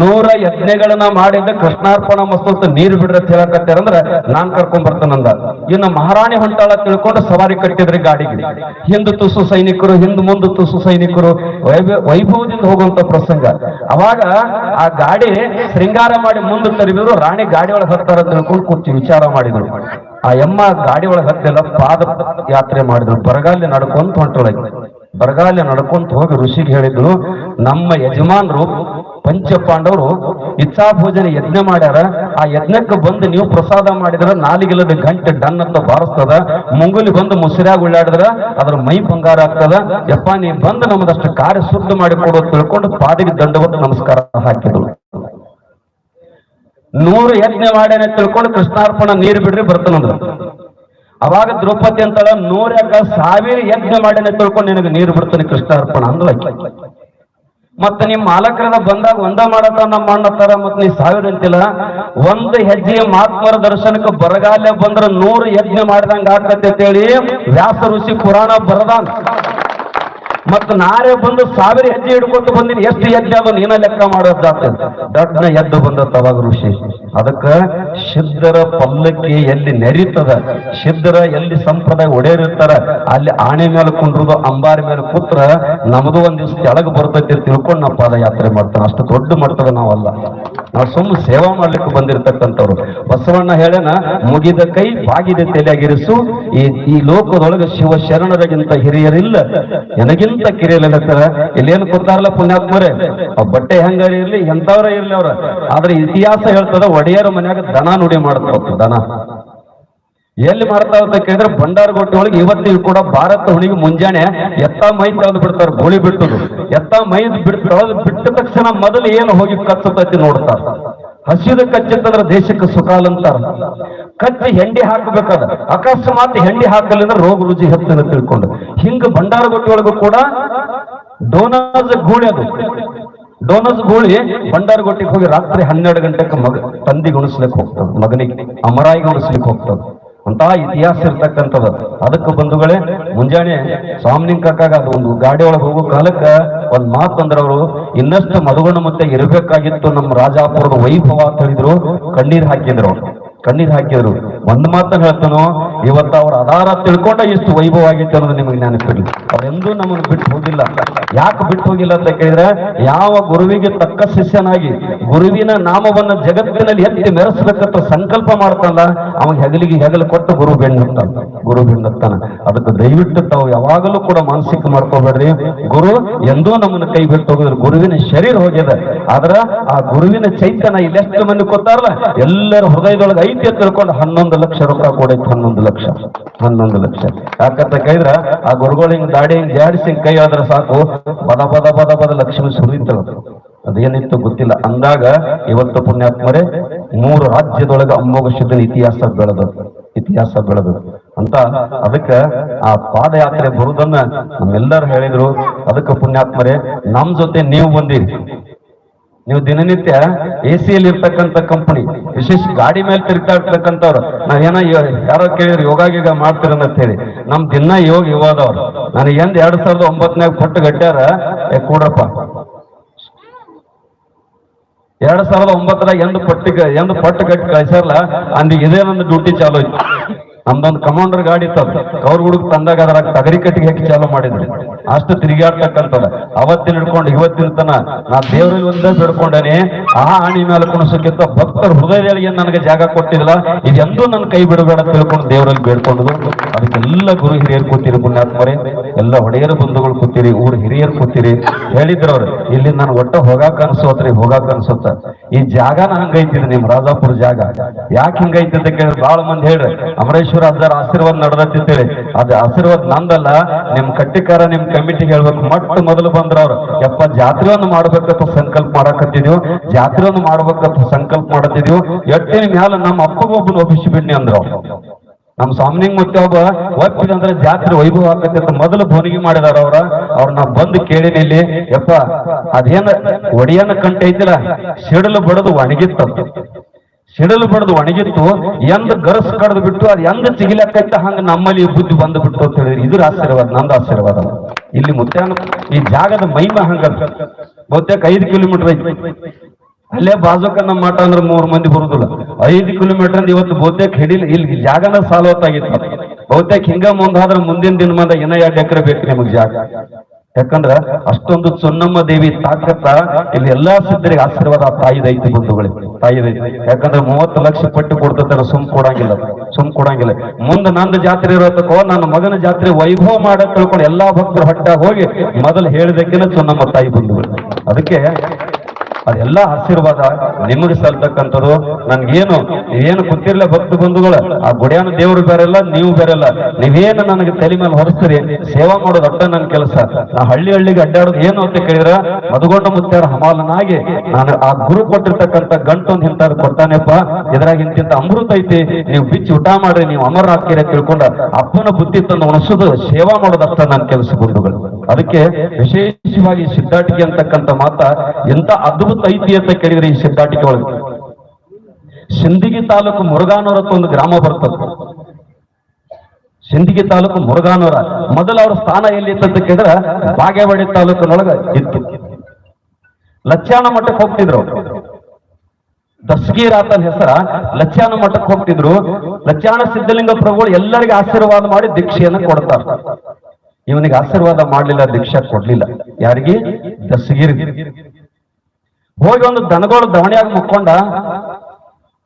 ನೂರ ಯಜ್ಞಗಳನ್ನ ಮಾಡಿದ್ದ ಕೃಷ್ಣಾರ್ಪಣ ಮಸ್ತು ಅಂತ ನೀರು ಬಿಡ್ರಿ ಅಂತ ಹೇಳಕತ್ತಾರ ಅಂದ್ರ ನಾನ್ ಕರ್ಕೊಂಡ್ ಬರ್ತಾನಂದ ಇನ್ನು ಮಹಾರಾಣಿ ಹೊಂಟಾಳ ತಿಳ್ಕೊಂಡು ಸವಾರಿ ಕಟ್ಟಿದ್ರಿ ಗಾಡಿಗೆ. ಹಿಂದ್ ತುಸು ಸೈನಿಕರು, ಹಿಂದ್ ಮುಂದ್ ತುಸು ಸೈನಿಕರು, ವೈಭ ವೈಭವದಿಂದ ಹೋಗುವಂತ ಪ್ರಸಂಗ. ಅವಾಗ ಆ ಗಾಡಿ ಶೃಂಗಾರ ಮಾಡಿ ಮುಂದೆ ತರಿದ್ರು ರಾಣಿ ಗಾಡಿ ಒಳಗೆ ಹತ್ತಾರ ತಿಳ್ಕೊಂಡು ಕೂತಿ ವಿಚಾರ ಮಾಡಿದ್ರು. ಆ ಎಮ್ಮ ಗಾಡಿ ಒಳಗೆ ಹತ್ತೆಲ್ಲ ಪಾದ ಯಾತ್ರೆ ಮಾಡಿದ್ರು. ಬರಗಾಲಿ ನಡ್ಕೊಂತ ಹೊಂಟೊಳಗೆ ಬರಗಾಲಿ ನಡ್ಕೊಂತ ಹೋಗಿ ಋಷಿಗೆ ಹೇಳಿದ್ರು, ನಮ್ಮ ಯಜಮಾನರು ಪಂಚಪಾಂಡವರು ಇಚ್ಛಾ ಭೋಜನ ಯಜ್ಞ ಮಾಡ್ಯಾರ. ಆ ಯಜ್ಞಕ್ಕೆ ಬಂದು ನೀವು ಪ್ರಸಾದ ಮಾಡಿದ್ರ ನಾಲಿಗಿಲ್ಲದ ಗಂಟೆ ಡನ್ ಅಂತ ಬಾರಿಸ್ತದ. ಮುಂಗುಲಿ ಬಂದು ಮುಸಿರಾಗ ಉಳ್ಳಾಡಿದ್ರ, ಅದ್ರ ಮೈ ಬಂಗಾರ ಆಗ್ತದ. ಯಪ್ಪ ನೀ ಬಂದು ನಮ್ಮದಷ್ಟು ಕಾರ್ಯ ಶುದ್ಧ ಮಾಡಿ ಕೊಡು ತಿಳ್ಕೊಂಡು ಪಾದಿಗೆ ದಂಡವತ್ತು ನಮಸ್ಕಾರ ಹಾಕಿದ್ರು. ನೂರು ಯಜ್ಞ ಮಾಡ್ಯಾನ ತಿಳ್ಕೊಂಡು ಕೃಷ್ಣಾರ್ಪಣ ನೀರು ಬಿಡ್ರಿ ಬರ್ತಾನಂದ್ರ ಅವಾಗ ದ್ರೌಪದಿ ಅಂತಳ ನೂರ ಯಾಕ ಸಾವಿರ ಯಜ್ಞ ಮಾಡ್ಯಾನ ತಿಳ್ಕೊಂಡು ನಿನಗೆ ನೀರು ಬಿಡ್ತಾನೆ ಕೃಷ್ಣಾರ್ಪಣ ಅಂದ್ರ. ಮತ್ತ ನಿಮ್ ಮಾಲಕರದ ಬಂದಾಗ ಒಂದ ಮಾಡತ್ತ ನಮ್ಮ ಅಣ್ಣತ್ತಾರ ಮತ್ ನೀ ಸಾವಿರ ಅಂತಿಲ್ಲ. ಒಂದು ಹೆಜ್ಜೆ ಮಹಾತ್ಮರ ದರ್ಶನಕ್ಕೆ ಬರಗಾಲ ಬಂದ್ರ ನೂರು ಯಜ್ಞ ಮಾಡಿದಂಗ ಅಂತ ಅಂತೇಳಿ ವ್ಯಾಸ ಋಷಿ ಪುರಾಣ ಬರದಾನ. ಮತ್ತ ನಾರೇ ಬಂದು ಸಾವಿರ ಹೆಜ್ಜೆ ಹಿಡ್ಕೊತ ಬಂದಿನಿ, ಎಷ್ಟು ಹೆಜ್ಜೆ ಅದು ನೀನ ಲೆಕ್ಕ ಮಾಡೋದಾತ ದಡ್ನ ಎದ್ದು ಅವಾಗ ಋಷಿ. ಅದಕ್ಕ ಸಿದ್ಧರ ಪಲ್ಲಕ್ಕಿ ಎಲ್ಲಿ ನೆರಿತದ ಸಿದ್ಧರ ಎಲ್ಲಿ ಸಂಪ್ರದಾಯ ಒಡೆಯರಿರ್ತಾರ, ಅಲ್ಲಿ ಆಣೆ ಮೇಲೆ ಕುಂಡ್ರದು, ಅಂಬಾರಿ ಮೇಲೆ ಕೂತ್ರ ನಮ್ದು ಒಂದ್ ದಿವ್ಸ ಕೆಳಗೆ ಬರ್ತೈತಿ ತಿಳ್ಕೊಂಡು ನಾವು ಪಾದಯಾತ್ರೆ ಮಾಡ್ತಾನೆ. ಅಷ್ಟು ದೊಡ್ಡ ಮಟ್ಟದ ನಾವಲ್ಲ. ನಾವು ಸುಮ್ಮ ಸೇವಾ ಮಾಡ್ಲಿಕ್ಕೆ ಬಂದಿರತಕ್ಕಂಥವ್ರು. ಬಸವಣ್ಣ ಹೇಳೇನ ಮುಗಿದ ಕೈ ಬಾಗಿದ ತಲೆಯಾಗಿರಿಸು. ಈ ಈ ಲೋಕದೊಳಗೆ ಶಿವ ಶರಣರಗಿಂತ ಹಿರಿಯರಿಲ್ಲ. ನನಗಿಂತ ಕಿರಿಯಲಿರ್ತಾರ ಎಲ್ಲೇನು ಕೊಡ್ತಾರಲ್ಲ ಪುಣ್ಯಾತ್ಮರೇ? ಬಟ್ಟೆ ಹೆಂಗ ಇರ್ಲಿ ಎಂತವ್ರ ಇರ್ಲಿ ಅವ್ರ. ಆದ್ರೆ ಇತಿಹಾಸ ಹೇಳ್ತದ, ಒಡೆಯರ ಮನ್ಯಾಗ ದನ ನುಡಿ ಮಾಡ್ತಾವ ದನ. ಎಲ್ಲಿ ಮಾಡ್ತಾವ ಅಂತ ಕೇಳಿದ್ರೆ ಭಂಡಾರಗೋಟೆ ಒಳಗೆ ಇವತ್ತಿಗೂ ಕೂಡ ಭಾರತ ಹುಣಿಗೆ ಮುಂಜಾನೆ ಎತ್ತ ಮೈ ತೆಗೆದು ಬಿಡ್ತಾರ, ಗೋಳಿ ಬಿಟ್ಟದು. ಎತ್ತ ಮೈ ಬಿಡ್ ಬಿಟ್ಟ ತಕ್ಷಣ ಮೊದಲು ಏನು ಹೋಗಿ ಕಚ್ಚತೈತಿ ನೋಡ್ತಾರ. ಹಸಿದ ಕಚ್ಚಿತ್ತಂದ್ರ ದೇಶಕ್ಕೆ ಸುಖಾಲ ಅಂತಾರ. ಕಚ್ಚಿ ಹೆಂಡಿ ಹಾಕಬೇಕಾದ, ಅಕಸ್ಮಾತ್ ಹೆಂಡಿ ಹಾಕಲಿಂದ್ರೆ ರೋಗ ರುಜಿ ಹತ್ತಿರ ತಿಳ್ಕೊಂಡು. ಹಿಂಗ ಭಂಡಾರ ಒಳಗೂ ಕೂಡ ಡೋನಸ್ ಗೂಳಿ ಅದು. ಡೋನಸ್ ಗೂಳಿ ಭಂಡಾರಗೊಟ್ಟಿಗೆ ಹೋಗಿ ರಾತ್ರಿ ಹನ್ನೆರಡು ಗಂಟೆಗೆ ಮಗ ತಂದಿಗೆ ಉಣಿಸ್ಲಿಕ್ಕೆ ಹೋಗ್ತದ, ಮಗನಿಗೆ ಅಮರಾಯಿಗೆ ಉಣಿಸ್ಲಿಕ್ಕೆ ಹೋಗ್ತದ. ಅಂತ ಇತಿಹಾಸ ಇರ್ತಕ್ಕಂಥದ್ದು ಅದಕ್ಕೆ ಬಂಧುಗಳೇ, ಮುಂಜಾನೆ ಸ್ವಾಮಿನಿಂಗ್ ಕಕ್ಕಾಗ ಅದು ಒಂದು ಗಾಡಿ ಒಳಗೆ ಹೋಗೋ ಕಾಲಕ್ಕ ಒಂದ್ ಮಾತು ಅಂದ್ರ ಅವರು, ಇನ್ನಷ್ಟು ಮಧುಗಣ ಮತ್ತೆ ಇರಬೇಕಾಗಿತ್ತು ನಮ್ಮ ರಾಜಾಪುರದ ವೈಭವ ಅಂತ ಹೇಳಿದ್ರು, ಕಣ್ಣೀರ್ ಹಾಕಿದ್ರು. ಕಣ್ಣೀರ್ ಹಾಕಿದ್ರು. ಒಂದು ಮಾತ್ರ ಹೇಳ್ತಾನೋ, ಇವತ್ತು ಅವ್ರ ಆಧಾರ ತಿಳ್ಕೊಂಡ ಇಷ್ಟು ವೈಭವ ಆಗಿತ್ತು ಅನ್ನೋದು ನಿಮಗೆ ನೆನಪಿರ್ಲಿ. ಅವರೆಂದೂ ನಮ್ಮನ್ನು ಬಿಟ್ಟು ಹೋಗಿಲ್ಲ. ಯಾಕೆ ಬಿಟ್ಟು ಹೋಗಿಲ್ಲ ಅಂತ ಕೇಳಿದ್ರೆ, ಯಾವ ಗುರುವಿಗೆ ತಕ್ಕ ಶಿಷ್ಯನಾಗಿ ಗುರುವಿನ ನಾಮವನ್ನ ಜಗತ್ತಿನಲ್ಲಿ ಎತ್ತಿ ಮೆರೆಸ್ಬೇಕಂತ ಸಂಕಲ್ಪ ಮಾಡ್ತಾನಲ್ಲ ಅವ ಹೆಗಲಿಗೆ ಹೆಗಲು ಕೊಟ್ಟು ಗುರು ಬೆಣ್ಣತ್ತಾನ. ಗುರು ಬೆಣ್ಣತ್ತಾನ. ಅದಕ್ಕೆ ದಯವಿಟ್ಟು ತಾವು ಯಾವಾಗಲೂ ಕೂಡ ಮಾನಸಿಕ ಮಾಡ್ಕೋಬೇಡ್ರಿ. ಗುರು, ಎಂದೂ ನಮ್ಮನ್ನು ಕೈ ಬಿಟ್ಟು ಹೋಗಿದ್ರು. ಗುರುವಿನ ಶರೀರ ಹೋಗ್ಯದ ಆದ್ರ ಆ ಗುರುವಿನ ಚೈತನ್ಯ ಇಲ್ಲೆಷ್ಟು ಮಂದಿ ಕೊತ್ತಾರಲ್ಲ ಎಲ್ಲರ ಹೃದಯದೊಳಗೆ ಐತಿ ಅಂತ ತಿಳ್ಕೊಂಡು ಹನ್ನೊಂದು ಲಕ್ಷ ರೊಕ್ಕ ಕೊಡೈತಿ, ಹನ್ನೊಂದು ಲಕ್ಷ ಹನ್ನೊಂದು ಲಕ್ಷ. ಯಾಕಂತ ಕೇಳಿದ್ರ, ಆ ಗುರುಗಳು ಹಿಂಗ್ ದಾಡಿ ಹಿಂಗ್ ಜಾಡಿಸಿ ಕೈ ಆದ್ರೆ ಸಾಕು, ಪದ ಪದ ಪದ ಪದ ಲಕ್ಷ್ಮಿ ಸುರಿತದ ಅದೇನಿತ್ತು ಗೊತ್ತಿಲ್ಲ. ಅಂದಾಗ ಇವತ್ತು ಪುಣ್ಯಾತ್ಮರೇ ಮೂರು ರಾಜ್ಯದೊಳಗ ಶುದ್ಧ ಇತಿಹಾಸ ಬೆಳೆದ, ಇತಿಹಾಸ ಬೆಳೆದು. ಅಂತ ಅದಕ್ಕ ಆ ಪಾದಯಾತ್ರೆ ಬರುದನ್ನ ನಮ್ಮೆಲ್ಲರೂ ಹೇಳಿದ್ರು. ಅದಕ್ಕೆ ಪುಣ್ಯಾತ್ಮರೇ, ನಮ್ ಜೊತೆ ನೀವು ಬಂದಿರಿ. ನೀವು ದಿನನಿತ್ಯ ಎ ಸಿಯಲ್ಲಿ ಇರ್ತಕ್ಕಂಥ ಕಂಪನಿ ವಿಶೇಷ ಗಾಡಿ ಮೇಲೆ ತಿರುಗ್ತಾ ಇರ್ತಕ್ಕಂಥವ್ರು ನಾವೇನೋ ಯಾರೋ ಕೇಳಿದ್ರು ಯೋಗ ಗೀಗ ಅಂತ ಹೇಳಿ ನಮ್ ದಿನ ಯೋಗ ಯುವಾದವ್ರು ನನಗೆ ಎಂದ್ ಎರಡ್ ಸಾವಿರದ ಒಂಬತ್ತನಾಗ ಕೊಟ್ಟು ಗಟ್ಟ್ಯಾರ ಏ ಕೂಡ್ರಪ್ಪ. ಎರಡ್ ಸಾವಿರದ ಒಂಬತ್ತರಾಗ ಎಂದು ಪಟ್ಟಿಗೆ, ಎಂದು ಪಟ್ಟು ಗಟ್ಟಿ ಕಳಿಸ್ಯಾರಲ್ಲ ಅಂದ್ರೆ ಇದೇ ನನ್ನ ಡ್ಯೂಟಿ ಚಾಲು ಐತಿ ನಮ್ದೊಂದು ಕಮಾಂಡರ್ ಗಾಡಿ ತಂದ ಅವ್ರ ಹುಡುಗ ತಂದಾಗ ಅದರ ತಗರಿ ಕಟ್ಟಿಗೆ ಹಾಕಿ ಚಾಲು ಮಾಡಿದ್ರು. ಅಷ್ಟು ತಿರುಗಾಡ್ತಕ್ಕಂಥದ್ದು ಅವತ್ತಿನ ಹಿಡ್ಕೊಂಡು ಇವತ್ತಿನ ತನ ನಾ ದೇವರಲ್ಲಿ ಒಂದೇ ಬಿಡ್ಕೊಂಡೇನೆ, ಆ ಆಣಿ ಮೇಲೆ ಕುಣಿಸಕ್ಕಿಂತ ಭಕ್ತರ ಏನ್ ನನಗೆ ಜಾಗ ಕೊಟ್ಟಿಲ್ಲ, ಇದೆಂದೂ ನನ್ನ ಕೈ ಬಿಡಬೇಡ ತಿಳ್ಕೊಂಡು ದೇವರಲ್ಲಿ ಬೇಡ್ಕೊಂಡು ಅದಕ್ಕೆಲ್ಲ ಗುರು ಹಿರಿಯರು ಕೂತಿರಿ ಪುಣ್ಯಾತ್ಮರೇ, ಎಲ್ಲ ಒಡೆಯರ ಬಂಧುಗಳು ಕೂತಿರಿ, ಊರು ಹಿರಿಯರು ಕೂತಿರಿ. ಹೇಳಿದ್ರವ್ರು, ಇಲ್ಲಿ ನಾನು ಒಟ್ಟ ಹೋಗಾಕ ಅನ್ಸೋತ್ರಿ, ಹೋಗಾಕ ಅನ್ಸುತ್ತ. ಈ ಜಾಗನ ಹಂಗೈತಿದೆ ನಿಮ್ ರಾಜಾಪುರ ಜಾಗ. ಯಾಕೆ ಹಿಂಗೈತಿ ಅಂತ ಕೇಳಿದ್ರೆ ಬಹಳ ಮಂದಿ ಹೇಳ್ರಿ ಅಜ್ಜಾರ ಆಶೀರ್ವಾದ ನಡೆದತ್ತಿದ್ದೇಳಿ ಅದು ಆಶೀರ್ವಾದ ನಂದಲ್ಲ, ನಿಮ್ ಕಟ್ಟಿಕಾರ ನಿಮ್ ಕಮಿಟಿಗೆ ಹೇಳ್ಬೇಕು. ಮೊಟ್ಟ ಮೊದಲು ಬಂದ್ರ ಅವ್ರು, ಯಪ್ಪ ಜಾತ್ರೆಯನ್ನು ಮಾಡ್ಬೇಕಂತ ಸಂಕಲ್ಪ ಮಾಡಕತ್ತಿದ್ವು ಜಾತ್ರೆಯನ್ನು ಮಾಡ್ಬೇಕಂತ ಸಂಕಲ್ಪ ಮಾಡತ್ತಿದ್ವು ಎಟ್ಟಿನ ಮ್ಯಾಲ ನಮ್ಮ ಅಪ್ಪಗೊಬ್ಬನ ಒಪ್ಪಿಸಿ ಬಿಡ್ನಿ ಅಂದ್ರ. ನಮ್ ಸ್ವಾಮಿನಿಂಗ್ ಮತ್ತೆ ಒಬ್ಬ ಒಪ್ಪಿದಂದ್ರೆ ಜಾತ್ರೆ ವೈಭವ ಆಗತ್ತೆ ಅಂತ ಮೊದಲು ಬೋನಿಗೆ ಮಾಡಿದಾರ ಅವ್ರ. ಅವ್ರ ನಾ ಬಂದು ಕೇಳಿನಿ ಇಲ್ಲಿ. ಯಪ್ಪ, ಅದೇನ, ಒಡಿಯನ ಕಂಟೈತಿಲ್ಲ ಸಿಡಲು ಬಡದು ಒಣಗಿತ್ತು ಸಿಡಲು ಬಡದು ಒಣಗಿತ್ತು, ಎಂದ ಗರಸ್ ಕಡ್ದು ಬಿಟ್ಟು, ಅದು ಎಂದ ಚಿಗಿಲಕ್ಕೈತ ಹಂಗ ನಮ್ಮಲ್ಲಿ ಬುದ್ಧಿ ಬಂದು ಬಿಟ್ಟು ಅಂತ ಹೇಳಿದ್ರಿ. ಇದ್ರ ಆಶೀರ್ವಾದ, ನಂದು ಆಶೀರ್ವಾದ ಇಲ್ಲಿ ಮುತ್ಯಾನ, ಈ ಜಾಗದ ಮೈಮ ಹಂಗ ಬಹುತೇಕ ಐದು ಕಿಲೋಮೀಟರ್ ಐತಿ. ಅಲ್ಲೇ ಬಾಜುಕ ನಮ್ಮ ಮಾಟ ಅಂದ್ರೆ ಮೂರ್ ಮಂದಿ ಬರುದಿಲ್ಲ. ಐದು ಕಿಲೋಮೀಟರ್ ಅಂದ್ರೆ ಇವತ್ತು ಬಹುತೇಕ ಹಿಡಿಲ್, ಇಲ್ಲಿ ಜಾಗನ ಸಾಲವತ್ತಾಗಿತ್ತು. ಬಹುತೇಕ ಹಿಂಗ ಮುಂದಾದ್ರೆ ಮುಂದಿನ ದಿನ ಮಂದ ಇನ್ನ ಎರಡು ಎಕರೆ ಬೇಕು ನಿಮಗೆ ಜಾಗ. ಯಾಕಂದ್ರ ಅಷ್ಟೊಂದು ಚೊನ್ನಮ್ಮ ದೇವಿ ತಾಕತ್ತ ಇಲ್ಲಿ ಎಲ್ಲಾ ಸಿದ್ಧರಿಗೆ ಆಶೀರ್ವಾದ ತಾಯಿದೈತಿ ಬಂಧುಗಳಿಗೆ ತಾಯಿದೈತಿ ಯಾಕಂದ್ರೆ ಮೂವತ್ತು ಲಕ್ಷ ಪಟ್ಟು ಕೊಡ್ತಾರೆ ಸುಮ್ ಕೊಡಂಗಿಲ್ಲ ಸುಮ್ ಕೊಡಂಗಿಲ್ಲ. ಮುಂದೆ ನಂದು ಜಾತ್ರೆ ಇರೋತಕ್ಕೋ, ನನ್ನ ಮಗನ ಜಾತ್ರೆ ವೈಭವ ಮಾಡಕ್ ತಿಳ್ಕೊಂಡು ಎಲ್ಲಾ ಭಕ್ತರು ಹೊಟ್ಟ ಹೋಗಿ ಮೊದಲು ಹೇಳಿದಕ್ಕಿನ ಚೊನ್ನಮ್ಮ ತಾಯಿ ಬಂಧುಗಳು. ಅದಕ್ಕೆ ಅದೆಲ್ಲ ಆಶೀರ್ವಾದ ನಿಮಗೆ ಸಲ್ತಕ್ಕಂಥದ್ದು. ನನ್ಗೇನು, ಏನು ಗೊತ್ತಿರ್ಲ ಭಕ್ತ ಬಂಧುಗಳು. ಆ ಗುಡಿಯಾನ ದೇವರು ಬೇರೆಲ್ಲ, ನೀವು ಬೇರೆಲ್ಲ. ನೀವೇನು ನನಗೆ ತಲೆ ಮೇಲೆ ಹೊರಸ್ತೀರಿ? ಸೇವಾ ಮಾಡೋದು ಅಟ್ಟ ನನ್ನ ಕೆಲಸ. ನಾ ಹಳ್ಳಿ ಹಳ್ಳಿಗೆ ಅಡ್ಡಾಡೋದು ಏನು ಅಂತ ಕೇಳಿದ್ರ, ಮಧುಗೊಂಡ ಮುತ್ತಾರ ಹಮಾಲನಾಗಿ ನಾನು ಆ ಗುರು ಕೊಟ್ಟಿರ್ತಕ್ಕಂಥ ಗಂಟೊಂದು ಹಿಂತಾರ ಕೊಟ್ಟಾನೆಪ್ಪ. ಇದ್ರಾಗ ಇಂತಿಂತ ಅಮೃತ ಐತಿ, ನೀವು ಬಿಚ್ಚಿ ಊಟ ಮಾಡ್ರಿ, ನೀವು ಅಮರ ಹಾಕಿರಿ ತಿಳ್ಕೊಂಡ ಅಪ್ಪನ ಬುದ್ಧಿ ತಂದು ಒಣಸುದು ಸೇವಾ ಮಾಡೋದಷ್ಟ ನನ್ನ ಕೆಲಸ ಬಂಧುಗಳು. ಅದಕ್ಕೆ ವಿಶೇಷವಾಗಿ ಸಿದ್ಧಾಟಿಕೆ ಅಂತಕ್ಕಂಥ ಮಾತ ಎಂತ ಅದ್ಭುತ ಐತಿ ಅಂತ ಕೇಳಿದ್ರೆ ಈ ಸಿದ್ಧಾಟಿಕೆ ಒಳಗೆ. ಸಿಂದಗಿ ತಾಲೂಕು ಮುರುಗಾನೂರ ಅಂತ ಒಂದು ಗ್ರಾಮ ಬರ್ತದೆ. ಸಿಂದಗಿ ತಾಲೂಕು ಮುರುಗಾನೂರ ಮೊದಲು ಅವ್ರ ಸ್ಥಾನ ಎಲ್ಲಿ ಅಂತ ಕೇಳಿದ್ರೆ ಬಾಗೇವಾಡಿ ತಾಲೂಕಿನೊಳಗ ಇತ್ತು ಲಚ್ಚಾನ ಮಠಕ್ಕೆ ಹೋಗ್ತಿದ್ರು. ದಸ್ಗೀರ್ ಆತನ ಹೆಸರ ಲಚ್ಚಾನ ಮಠಕ್ಕೆ ಹೋಗ್ತಿದ್ರು. ಲಚ್ಚಾನ ಸಿದ್ಧಲಿಂಗ ಪ್ರಭುಗಳು ಎಲ್ಲರಿಗೆ ಆಶೀರ್ವಾದ ಮಾಡಿ ದೀಕ್ಷೆಯನ್ನು ಕೊಡ್ತಾರೆ. ಇವನಿಗೆ ಆಶೀರ್ವಾದ ಮಾಡ್ಲಿಲ್ಲ, ದೀಕ್ಷೆ ಕೊಡ್ಲಿಲ್ಲ. ಯಾರಿಗೆ? ದಸ್ಗೀರ್ ಹೋಗಿ ಒಂದು ದನಗೋಳ ದವಣಿಯಾಗಿ ಮುಕ್ಕೊಂಡ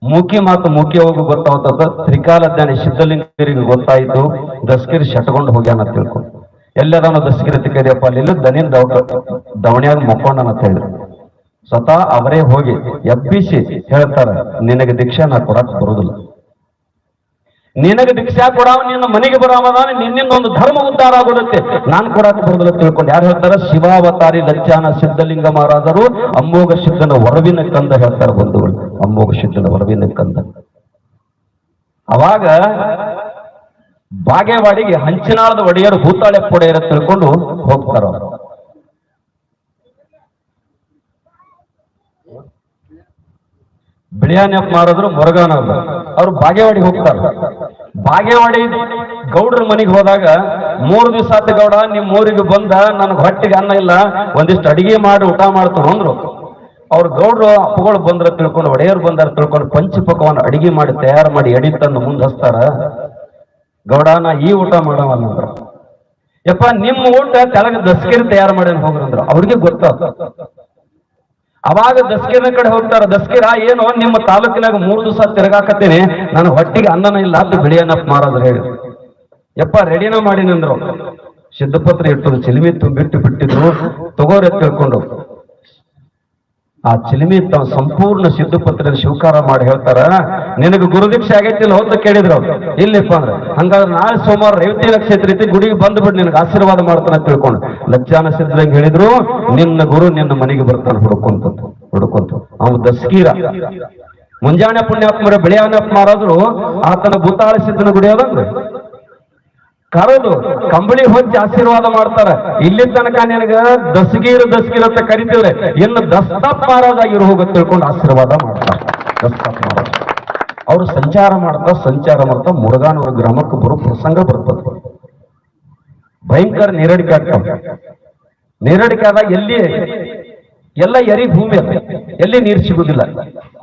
ಮೂಕಿ ಮಾತು ಮೂಕಿ ಹೋಗಿ ಗೊತ್ತಾಗ್ತದ. ತ್ರಿಕಾಲ ಜ್ಞಾನಿ ಸಿದ್ಧಲಿಂಗರಿಗೆ ಗೊತ್ತಾಯ್ತು. ದಸ್ಕಿರಿ ಶಟ್ಕೊಂಡು ಹೋಗ್ಯಾನ ತಿಳ್ಕೊಂಡು. ಎಲ್ಲದನ್ನು ದಸ್ಕಿರಿ ತಿಕ್ಕದಿಯಪ್ಪ ಅಲ್ಲಿ ದನಿನ್ ದವ ದವಣಿಯಾಗಿ ಮುಕ್ಕೊಂಡನ ಅಂತ ಹೇಳಿದ್ರು. ಸ್ವತಃ ಅವರೇ ಹೋಗಿ ಎಬ್ಬಿಸಿ ಹೇಳ್ತಾರೆ, ನಿನಗೆ ದೀಕ್ಷೆ ನಾ ಕೊಡಕ್ ಬರುದಿಲ್ಲ. ನಿನಗೆ ಭಿಕ್ಷೆ ಕೊಡಾವ, ನಿನ್ನ ಮನೆಗೆ ಬರಾಮದಾನ ನಿನ್ನಿಂದ ಒಂದು ಧರ್ಮ ಉದ್ಧಾರ ಆಗುತ್ತೆ ನಾನು ಕೊಡಕ್ ಬರುವುದಿಲ್ಲ ತಿಳ್ಕೊಂಡು. ಯಾರು ಹೇಳ್ತಾರೆ? ಶಿವಾವತಾರಿ ಲಜ್ಜಾನ ಸಿದ್ಧಲಿಂಗ ಮಹಾರಾಜರು ಅಮ್ಮೋಘ ಸಿದ್ಧನ ವರವಿನ ಕಂದ ಹೇಳ್ತಾರೆ ಬಂಧುಗಳು. ಅಮ್ಮೋಘ ಸಿದ್ಧನ ವರವಿನ ಕಂದ. ಅವಾಗ ಬಾಗೇವಾಡಿಗೆ ಹಂಚಿನಾಳದ ಒಡೆಯರು ಭೂತಾಳೆ ಕೊಡೆಯರ ತಿಳ್ಕೊಂಡು ಹೋಗ್ತಾರ ಅವ್ರು. ಬಿಳಿಯಾನೆಪ್ಪ ಮಾರಿದ್ರು? ಮೊರಗಾನ ಅವ್ರು. ಬಾಗೇವಾಡಿ ಹೋಗ್ತಾರ. ಬಾಗೇವಾಡಿ ಗೌಡ್ರ ಮನೆಗೆ ಹೋದಾಗ ಮೂರು ದಿವಸ ಆತ ಗೌಡ, ನಿಮ್ ಊರಿಗೆ ಬಂದ ನನಗೆ ಹೊಟ್ಟಿಗೆ ಅನ್ನ ಇಲ್ಲ, ಒಂದಿಷ್ಟು ಅಡಿಗೆ ಮಾಡಿ, ಊಟ ಮಾಡ್ತಾರೆ ಅಂದ್ರು. ಅವ್ರ ಗೌಡ್ರು ಅಪ್ಪಗಳು ಬಂದ್ರ ತಿಳ್ಕೊಂಡು, ಒಡೆಯರು ಬಂದಾರ ತಿಳ್ಕೊಂಡು ಪಂಚಪಕವನ್ನ ಅಡಿಗೆ ಮಾಡಿ, ತಯಾರು ಮಾಡಿ ಎಡಿ ತಂದು ಮುಂದೆ ಹಸ್ತಾರ ಗೌಡ, ನಾ ಈ ಊಟ ಮಾಡವಲ್ಲ ಅಂದ್ರು. ಯಪ್ಪ ನಿಮ್ಮ ಊಟ ಕೆಳಗೆ ದಸ್ಕಿರಿ ತಯಾರು ಮಾಡಿ ಹೋಗ್ರಂದ್ರು ಅವ್ರಿಗೆ ಗೊತ್ತಾಗ ಅವಾಗ ದಸ್ಕಿರ ಕಡೆ ಹೋಗ್ತಾರ, ದಸ್ಕಿರ, ಏನು ನಿಮ್ಮ ತಾಲೂಕಿನಾಗ ಮೂರು ದಿವಸ ತಿರ್ಗಾಕತ್ತೀನಿ, ನಾನು ಹೊಟ್ಟಿಗೆ ಅನ್ನನ ಇಲ್ಲ ಅಂತ ಬಿಳಿಯನಪ್ಪ ಮಾರಾದ್ರು ಹೇಳಿ. ಯಪ್ಪ, ರೆಡಿನ ಮಾಡಿನಂದ್ರು ಸಿದ್ಧಪತ್ರ ಇಟ್ಟರು, ಚಿಲಿಮಿ ತುಂಬಿಟ್ಟು ಬಿಟ್ಟಿದ್ರು. ತಗೋರೆ ತಿಳ್ಕೊಂಡು. ಆ ಚಿಲಿಮಿ ತಮ್ಮ ಸಂಪೂರ್ಣ ಸಿದ್ಧಪತ್ರ ಸ್ವೀಕಾರ ಮಾಡಿ ಹೇಳ್ತಾರ, ನಿನಗೆ ಗುರುದೀಕ್ಷೆ ಆಗೈತಿಲ್ಲ ಹೊತ್ತ ಕೇಳಿದ್ರು ಅವ್ರು. ಇಲ್ಲಿಪ್ಪ ಅಂದ್ರೆ, ಹಂಗಾದ್ರೆ ನಾಳೆ ಸೋಮವಾರ ರೇವತಿ ನಕ್ಷತ್ರ ಐತಿ ಗುಡಿಗೆ ಬಂದ್ಬಿಟ್ಟು ನಿನಗೆ ಆಶೀರ್ವಾದ ಮಾಡ್ತಾನೆ ತಿಳ್ಕೊಂಡು. ಲಜ್ಜಾನ ಸಿದ್ಧಂಗೆ ಹೇಳಿದ್ರು, ನಿನ್ನ ಗುರು ನಿನ್ನ ಮನೆಗೆ ಬರ್ತಾನೆ ಹುಡುಕೊಂತ ಹುಡುಕೊಂತ ಅವನು ದಸ್ಕೀರ. ಮುಂಜಾನೆ ಪುಣ್ಯಾತ್ಮರ, ಬೆಳೆಯಾನಪ್ಪ ಮಾರಾದ್ರು ಆತನ ಭೂತಾಳ ಸಿದ್ಧನ ಗುಡಿಯೋದಂದ್ರೆ ಕರೆದು ಕಂಬಳಿ ಹೊಂಚಿ ಆಶೀರ್ವಾದ ಮಾಡ್ತಾರ. ಇಲ್ಲಿ ತನಕ ನಿನಗ ದಸಗೀರ್ ದಸಗೀರ್ ಅಂತ ಕರಿತೀವ್ರೆ. ಇನ್ನು ದಸ್ತಪ್ ಮಹಾರಾಜಾಗಿರು ಹೋಗ ತಿಳ್ಕೊಂಡು ಆಶೀರ್ವಾದ ಮಾಡ್ತಾರ. ದಸ್ತಪ್ ಅವ್ರು ಅವರು ಸಂಚಾರ ಮಾಡ್ತಾ ಸಂಚಾರ ಮಾಡ್ತಾ ಮುರುಗಾನೂರು ಗ್ರಾಮಕ್ಕೆ ಬರೋ ಪ್ರಸಂಗ ಬರ್ತದೆ. ಭಯಂಕರ ನೇರಡಿಕೆ ಆಗ್ತಾವ. ನೇರಡಿಕೆ ಆದಾಗ ಎಲ್ಲಿ ಎಲ್ಲ ಎರಿ ಭೂಮಿ ಅದ. ಎಲ್ಲಿ ನೀರು ಸಿಗುದಿಲ್ಲ.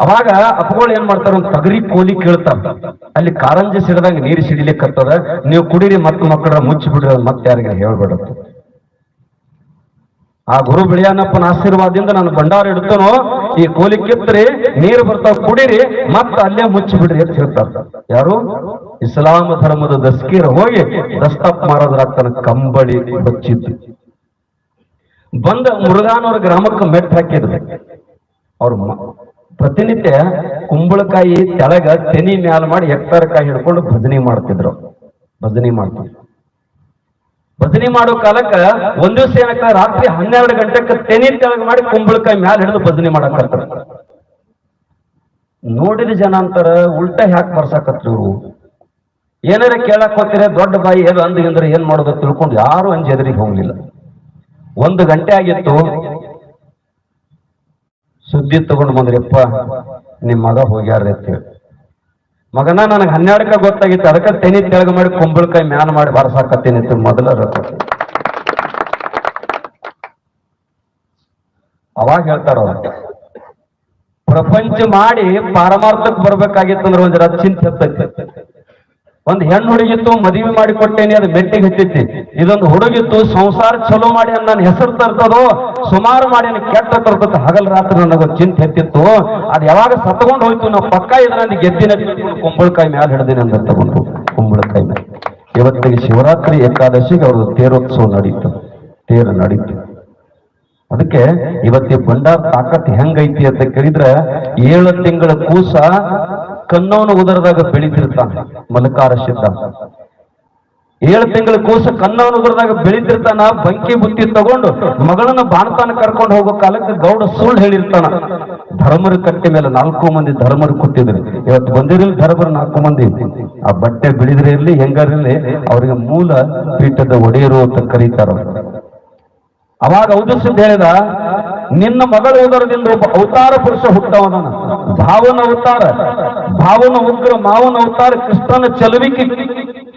ಅವಾಗ ಅಪ್ಪಗಳು ಏನ್ ಮಾಡ್ತಾರ, ಒಂದು ತಗರಿ ಕೋಲಿ ಕೇಳ್ತಾರ. ಅಲ್ಲಿ ಕಾರಂಜಿ ಸಿಡದಂಗ ನೀರು ಸಿಡಿಲಿಕ್ಕತ್ತದ. ನೀವು ಕುಡೀರಿ, ಮತ್ತ ಮಕ್ಕಳ ಮುಚ್ಚಿ ಬಿಡ್ರಿ ಮತ್ತೆ ಯಾರಿಗೆ ಹೇಳ್ಬೇಡ ಆ ಗುರು ಬಿಳಿಯಾನಪ್ಪನ ಆಶೀರ್ವಾದದಿಂದ ನಾನು ಭಂಡಾರ ಇಡ್ತಾನೋ, ಈ ಕೋಲಿ ಕಿತ್ತರಿ, ನೀರು ಬರ್ತಾವ, ಕುಡೀರಿ, ಮತ್ತ ಅಲ್ಲೇ ಮುಚ್ಚಿ ಬಿಡ್ರಿ ಅಂತ ಹೇಳ್ತಾರ. ಯಾರು? ಇಸ್ಲಾಂ ಧರ್ಮದ ದಸ್ಕೀರ ಹೋಗಿ ದಸ್ತಪ್ ಮಾರೋದ್ರಾಗ್ತಾನ ಕಂಬಳಿ ಬಚ್ಚಿದ್ದು. ಬಂದ ಮುರುಗಾನವರ ಗ್ರಾಮಕ್ಕೆ ಮೆಟ್ ಹಾಕಿದ್ರು. ಅವ್ರ ಪ್ರತಿನಿತ್ಯ ಕುಂಬಳಕಾಯಿ ತೆಳಗ ತೆನಿ ಮ್ಯಾಲ ಮಾಡಿ ಎಕ್ತಾರಕಾಯಿ ಹಿಡ್ಕೊಂಡು ಭಜನೆ ಮಾಡ್ತಿದ್ರು. ಭಜನೆ ಮಾಡ್ತಿದ್ರು. ಭಜನೆ ಮಾಡೋ ಕಾಲಕ್ಕ ಒಂದ್ ದಿವಸ ಏನಕ್ಕ, ರಾತ್ರಿ ಹನ್ನೆರಡು ಗಂಟೆಕ್ಕ ತೆನಿ ತೆಳಗ ಮಾಡಿ ಕುಂಬಳಕಾಯಿ ಮ್ಯಾಲ ಹಿಡಿದು ಭಜನೆ ಮಾಡಕ್ ನೋಡಿದ ಜನ ಅಂತಾರ ಉಲ್ಟ ಹ್ಯಾಕ್ ಬರ್ಸಾಕತ್ರಿ ಇವ್ರು. ಏನಾರ ಕೇಳಕ್ ಹೋಗ್ತೀರ ದೊಡ್ಡ ಬಾಯಿ ಏನು ಅಂದ್ರೆ ಏನ್ ಮಾಡೋದು ತಿಳ್ಕೊಂಡು ಯಾರು ಅಂಜೆದ್ರಿಗೆ ಹೋಗ್ಲಿಲ್ಲ. ಒಂದು ಗಂಟೆ ಆಗಿತ್ತು. ಸುದ್ದಿ ತಗೊಂಡು ಬಂದ್ರಿಪ್ಪ ನಿಮ್ಮ ಮಗ ಹೋಗ್ಯಾರ ಅಂತ ಹೇಳಿ. ಮಗನ ನನಗೆ ಹನ್ನೆರಡಕ್ಕೆ ಗೊತ್ತಾಗಿತ್ತು. ಅದಕ್ಕೆ ತೆನಿ ತೆಳಗ ಮಾಡಿ ಕುಂಬಳಕಾಯಿ ಮ್ಯಾನ್ ಮಾಡಿ ಬಾರಸಾಕತ್ತೀನಿ ಮೊದಲ ಅವಾಗ ಹೇಳ್ತಾರ ಪ್ರಪಂಚ ಮಾಡಿ ಪಾರಮಾರ್ಥಕ್ಕೆ ಬರ್ಬೇಕಾಗಿತ್ತಂದ್ರೆ ಒಂದ್ ಚಿಂತೆ ಒಂದ್ ಹೆಣ್ಣು ಹುಡುಗಿತ್ತು ಮದುವೆ ಮಾಡಿ ಕೊಟ್ಟೇನಿ, ಅದು ಮೆಟ್ಟಿಗೆ ಹತ್ತಿತ್ತು ಇದೊಂದು ಹುಡುಗಿತ್ತು ಸಂಸಾರ ಚಲೋ ಮಾಡಿ ನನ್ನ ಹೆಸರು ತರ್ತದೋ ಸುಮಾರು ಮಾಡಿ ನನಗೆ ಕೆಟ್ಟ ತರ್ತದ ಹಗಲ್ ರಾತ್ರಿ ನನಗೆ ಚಿಂತೆ ಹೆತ್ತಿತ್ತು. ಅದು ಯಾವಾಗ ಸತ್ಕೊಂಡು ಹೋಯ್ತು ನಾವು ಪಕ್ಕ ಇದ್ರಲ್ಲಿ ಗೆದ್ದಿನ ಕುಂಬಳಕಾಯಿ ಮ್ಯಾಲ ಹಿಡ್ದಿನ ಅಂತ ತಗೊಂಡು ಕುಂಬಳಕಾಯಿ ಮ್ಯಾಲ. ಇವತ್ತಿಗೆ ಶಿವರಾತ್ರಿ ಏಕಾದಶಿಗೆ ಅವ್ರದ್ದು ತೇರೋತ್ಸವ ನಡೀತು. ತೇರು ನಡೀತು. ಅದಕ್ಕೆ ಇವತ್ತಿ ಬಂಡಾರ ತಾಕತ್ ಹೆಂಗೈತಿ ಅಂತ ಕೇಳಿದ್ರೆ, ಏಳು ತಿಂಗಳ ಕೂಸ ಕನ್ನವನ ಉದರದಾಗ ಬೆಳಿತಿರ್ತಾನೆ, ಮಲಕಾರ ಸಿದ್ಧ ಏಳು ತಿಂಗಳ ಕೂಸ ಕನ್ನವನ ಉದರದಾಗ ಬೆಳಿತಿರ್ತಾನ, ಬಂಕಿ ಬುತ್ತಿ ತಗೊಂಡು ಮಗಳನ್ನ ಬಾಣತಾನ ಕರ್ಕೊಂಡು ಹೋಗೋ ಕಾಲಕ್ಕೆ ಗೌಡ ಸುಳ್ಳು ಹೇಳಿರ್ತಾನ. ಧರ್ಮರ ಕಟ್ಟಿ ಮೇಲೆ ನಾಲ್ಕು ಮಂದಿ ಧರ್ಮರು ಕೊಟ್ಟಿದ್ರು. ಇವತ್ತು ಬಂದಿರಲಿ ಧರ್ಮರು ನಾಲ್ಕು ಮಂದಿ. ಆ ಬಟ್ಟೆ ಬಿಳಿದ್ರೆ ಇರ್ಲಿ ಹೆಂಗಾರಿರ್ಲಿ ಅವ್ರಿಗೆ ಮೂಲ ಪೀಠದ ಒಡೆಯರು ಅಂತ ಕರೀತಾರ. ಅವಾಗ ಔದಸ್ಸಿಂದ ಹೇಳಿದ, ನಿನ್ನ ಮಗಳ ಉದರದಿಂದ ಒಬ್ಬ ಅವತಾರ ಪುರುಷ ಹುಟ್ಟವನ. ಭಾವನ ಅವತಾರ. ಭಾವನ ಉಗ್ರ, ಮಾವನ ಅವತಾರ, ಕೃಷ್ಣನ ಚಲುವಿಕೆ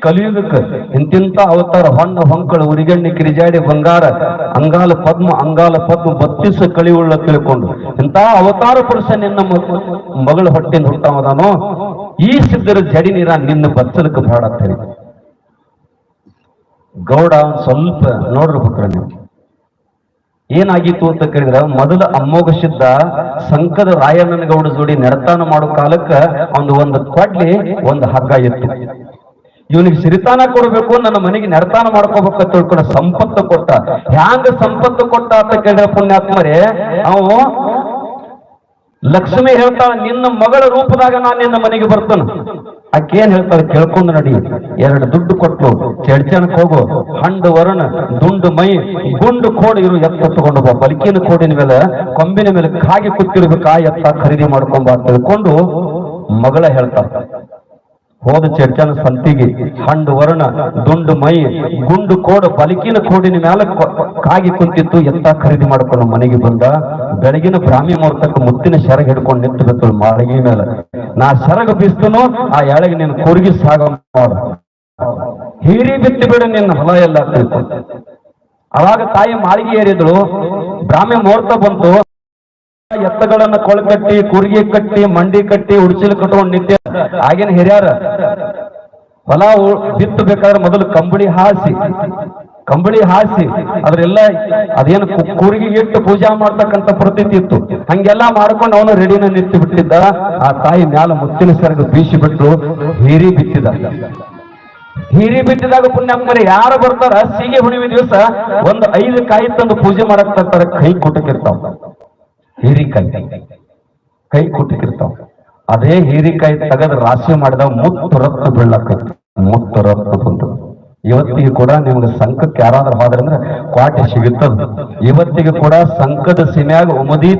ಕಲಿಯುಗಕ್ಕೆ. ಇಂತಿಂತ ಅವತಾರ ಹೊಣ್ಣ, ಹೊಂಕಳ, ಉರಿಗಣ್ಣಿ, ಕಿರಿಜಾಡಿ, ಬಂಗಾರ, ಅಂಗಾಲ ಪದ್ಮ ಅಂಗಾಲ ಪದ್ಮ, ಬತ್ತಿಸ ಕಳಿಯುಳ್ಳ ತಿಳ್ಕೊಂಡು. ಇಂತ ಅವತಾರ ಪುರುಷ ನಿನ್ನ ಮಗಳು ಹೊಟ್ಟೆಯಿಂದ ಹುಟ್ಟವದಾನೋ ಈ ಸಿದ್ಧರ ಜಡಿ ನೀರ ನಿನ್ನ ಬಚ್ಚಲಕ್ಕೆ ಬಾಡತ್ತೇನೆ ಗೌಡ ಸ್ವಲ್ಪ ನೋಡ್ರಿ ಪುತ್ರ ನೀವು ಏನಾಗಿತ್ತು ಅಂತ ಕೇಳಿದ್ರ, ಮೊದಲ ಅಮ್ಮೋಗ ಸಿದ್ಧ ಸಂಕದ ರಾಯಣ್ಣನಗೌಡ ಜೋಡಿ ನೆಡತಾನ ಮಾಡೋ ಕಾಲಕ್ಕ ಒಂದು ಒಂದು ಕೊಡ್ಲಿ, ಒಂದು ಹಗ್ಗ ಇತ್ತು. ಇವನಿಗೆ ಸಿರಿತಾನ ಕೊಡಬೇಕು, ನನ್ನ ಮನೆಗೆ ನಡತಾನ ಮಾಡ್ಕೋಬೇಕು ತಿಳ್ಕೊಂಡು ಸಂಪತ್ತು ಕೊಟ್ಟ. ಹ್ಯಾಂಗ ಸಂಪತ್ತು ಕೊಟ್ಟ ಅಂತ ಕೇಳಿದ್ರೆ ಪುಣ್ಯಾತ್ಮರೇ, ಅವು ಲಕ್ಷ್ಮಿ ಹೇಳ್ತಾಳ ನಿನ್ನ ಮಗಳ ರೂಪದಾಗ ನಾನು ನಿನ್ನ ಮನೆಗೆ ಬರ್ತಾನ. ಆಕೆ ಏನ್ ಹೇಳ್ತಾಳೆ? ಕೇಳ್ಕೊಂಡು ನಡಿ. ಎರಡು ದುಡ್ಡು ಕೊಟ್ಟು ಚೆಡ್ಚನಕ್ ಹೋಗು. ಹಂಡು ವರಣ, ದುಂಡು ಮೈ, ಗುಂಡು ಕೋಡ್ ಇರು, ಎತ್ತ ತಗೊಂಡು ಬಾ ಬಲಿಕಿನ ಕೋಡಿನ ಮೇಲೆ, ಕೊಂಬಿನ ಮೇಲೆ ಕಾಗಿ ಕುತ್ತಿರ್ಬೇಕು ಆ ಎತ್ತ ಖರೀದಿ ಮಾಡ್ಕೊಂಬ ತಿಳ್ಕೊಂಡು ಮಗಳ ಹೇಳ್ತಾಳ ಹೋದ ಚರ್ಚನ ಸಂತಿಗೆ, ಹಂಡು ವರ್ಣ, ದುಂಡು ಮೈ, ಗುಂಡು ಕೋಡು, ಬಲಿಕಿನ ಕೋಡಿನ ಮೇಲೆ ಕಾಗಿ ಕುಂತಿತ್ತು, ಎತ್ತ ಖರೀದಿ ಮಾಡ್ಕೊಂಡು ಮನೆಗೆ ಬಂದ. ಬೆಳಗಿನ ಬ್ರಾಹ್ಮಿ ಮುಹೂರ್ತಕ್ಕೆ ಮುತ್ತಿನ ಶರಗ ಹಿಡ್ಕೊಂಡು ನಿಂತು ಬಿತ್ತು ಮಾಳಿಗೆ ಮೇಲೆ. ನಾ ಶರಗ ಬೀಸ್ತನು, ಆ ಎಳಗೆ ನಿನ್ನ ಕೊರಗಿ ಸಾಗ ಹೀರಿ ಬಿತ್ತಿ ಬಿಡು ನಿನ್ನ ಹೊಲ ಎಲ್ಲ ಅವಾಗ ತಾಯಿ ಮಾಳಿಗೆ ಏರಿದ್ಳು, ಬ್ರಾಹ್ಮಿ ಮುಹೂರ್ತ ಬಂತು. ಎತ್ತಗಳನ್ನ ಕೊಳಕಟ್ಟಿ ಕುರ್ಗಿ ಕಟ್ಟಿ, ಮಂಡಿ ಕಟ್ಟಿ ಉಡ್ಚಿಲ್ ಕಟ್ಕೊಂಡು ನಿಂತೆ. ಆಗಿನ ಹಿರಿಯಾರ ಹೊಲ ಬಿತ್ತಬೇಕಾದ್ರೆ ಬಿತ್ತು ಬೇಕಾದ್ರೆ ಮೊದಲು ಕಂಬಳಿ ಹಾಸಿ. ಕಂಬಳಿ ಹಾಸಿ, ಅದ್ರೆಲ್ಲ ಅದೇನು ಕೂರಿಗೆ ಇಟ್ಟು ಪೂಜಾ ಮಾಡ್ತಕ್ಕಂಥ ಪ್ರತೀತಿ ಇತ್ತು. ಹಂಗೆಲ್ಲ ಮಾಡ್ಕೊಂಡು ಅವನು ರೆಡಿನ ನಿಂತು ಬಿಟ್ಟಿದ್ದ. ಆ ತಾಯಿ ಮ್ಯಾಲ ಮುತ್ತಿನ ಸರಗ ಬೀಸಿ ಬಿಟ್ಟು ಹೀರಿ ಬಿತ್ತಿದ. ಹೀರಿ ಬಿತ್ತಿದಾಗ ಪುಣ್ಯಾತ್ಮರೆ ಯಾರು ಬರ್ತಾರ? ಸೀಗೆ ಹುಣಿಮೆ ದಿವಸ ಒಂದು ಐದು ಕಾಯಿ ತಂದು ಪೂಜೆ ಮಾಡಕ್ ತರ್ತಾರ ಕೈ ಕುಟಕಿರ್ತಾವ. ಹೀರಿಕಾಯಿ ಕೈ ಕೊಟ್ಟಕ್ಕಿರ್ತಾವ ಅದೇ ಹೀರಿಕಾಯಿ ತೆಗೆದು ರಾಶಿ ಮಾಡಿದಾಗ ಮುತ್ತು ರಕ್ತ ಬೀಳಕ್ಕ ಮುತ್ತು ರಕ್ತ ಬಂತು ಇವತ್ತಿಗೆ ಕೂಡ ನಿಮ್ಗೆ ಸಂಕಕ್ಕೆ ಯಾರಾದ್ರೂ ಹೋದ್ರೆ ಅಂದ್ರೆ ಕ್ವಾಟೆ ಸಿಗುತ್ತದ. ಇವತ್ತಿಗೆ ಕೂಡ ಸಂಕದ ಸಿಮ್ಯಾಗ ಉಮದಿ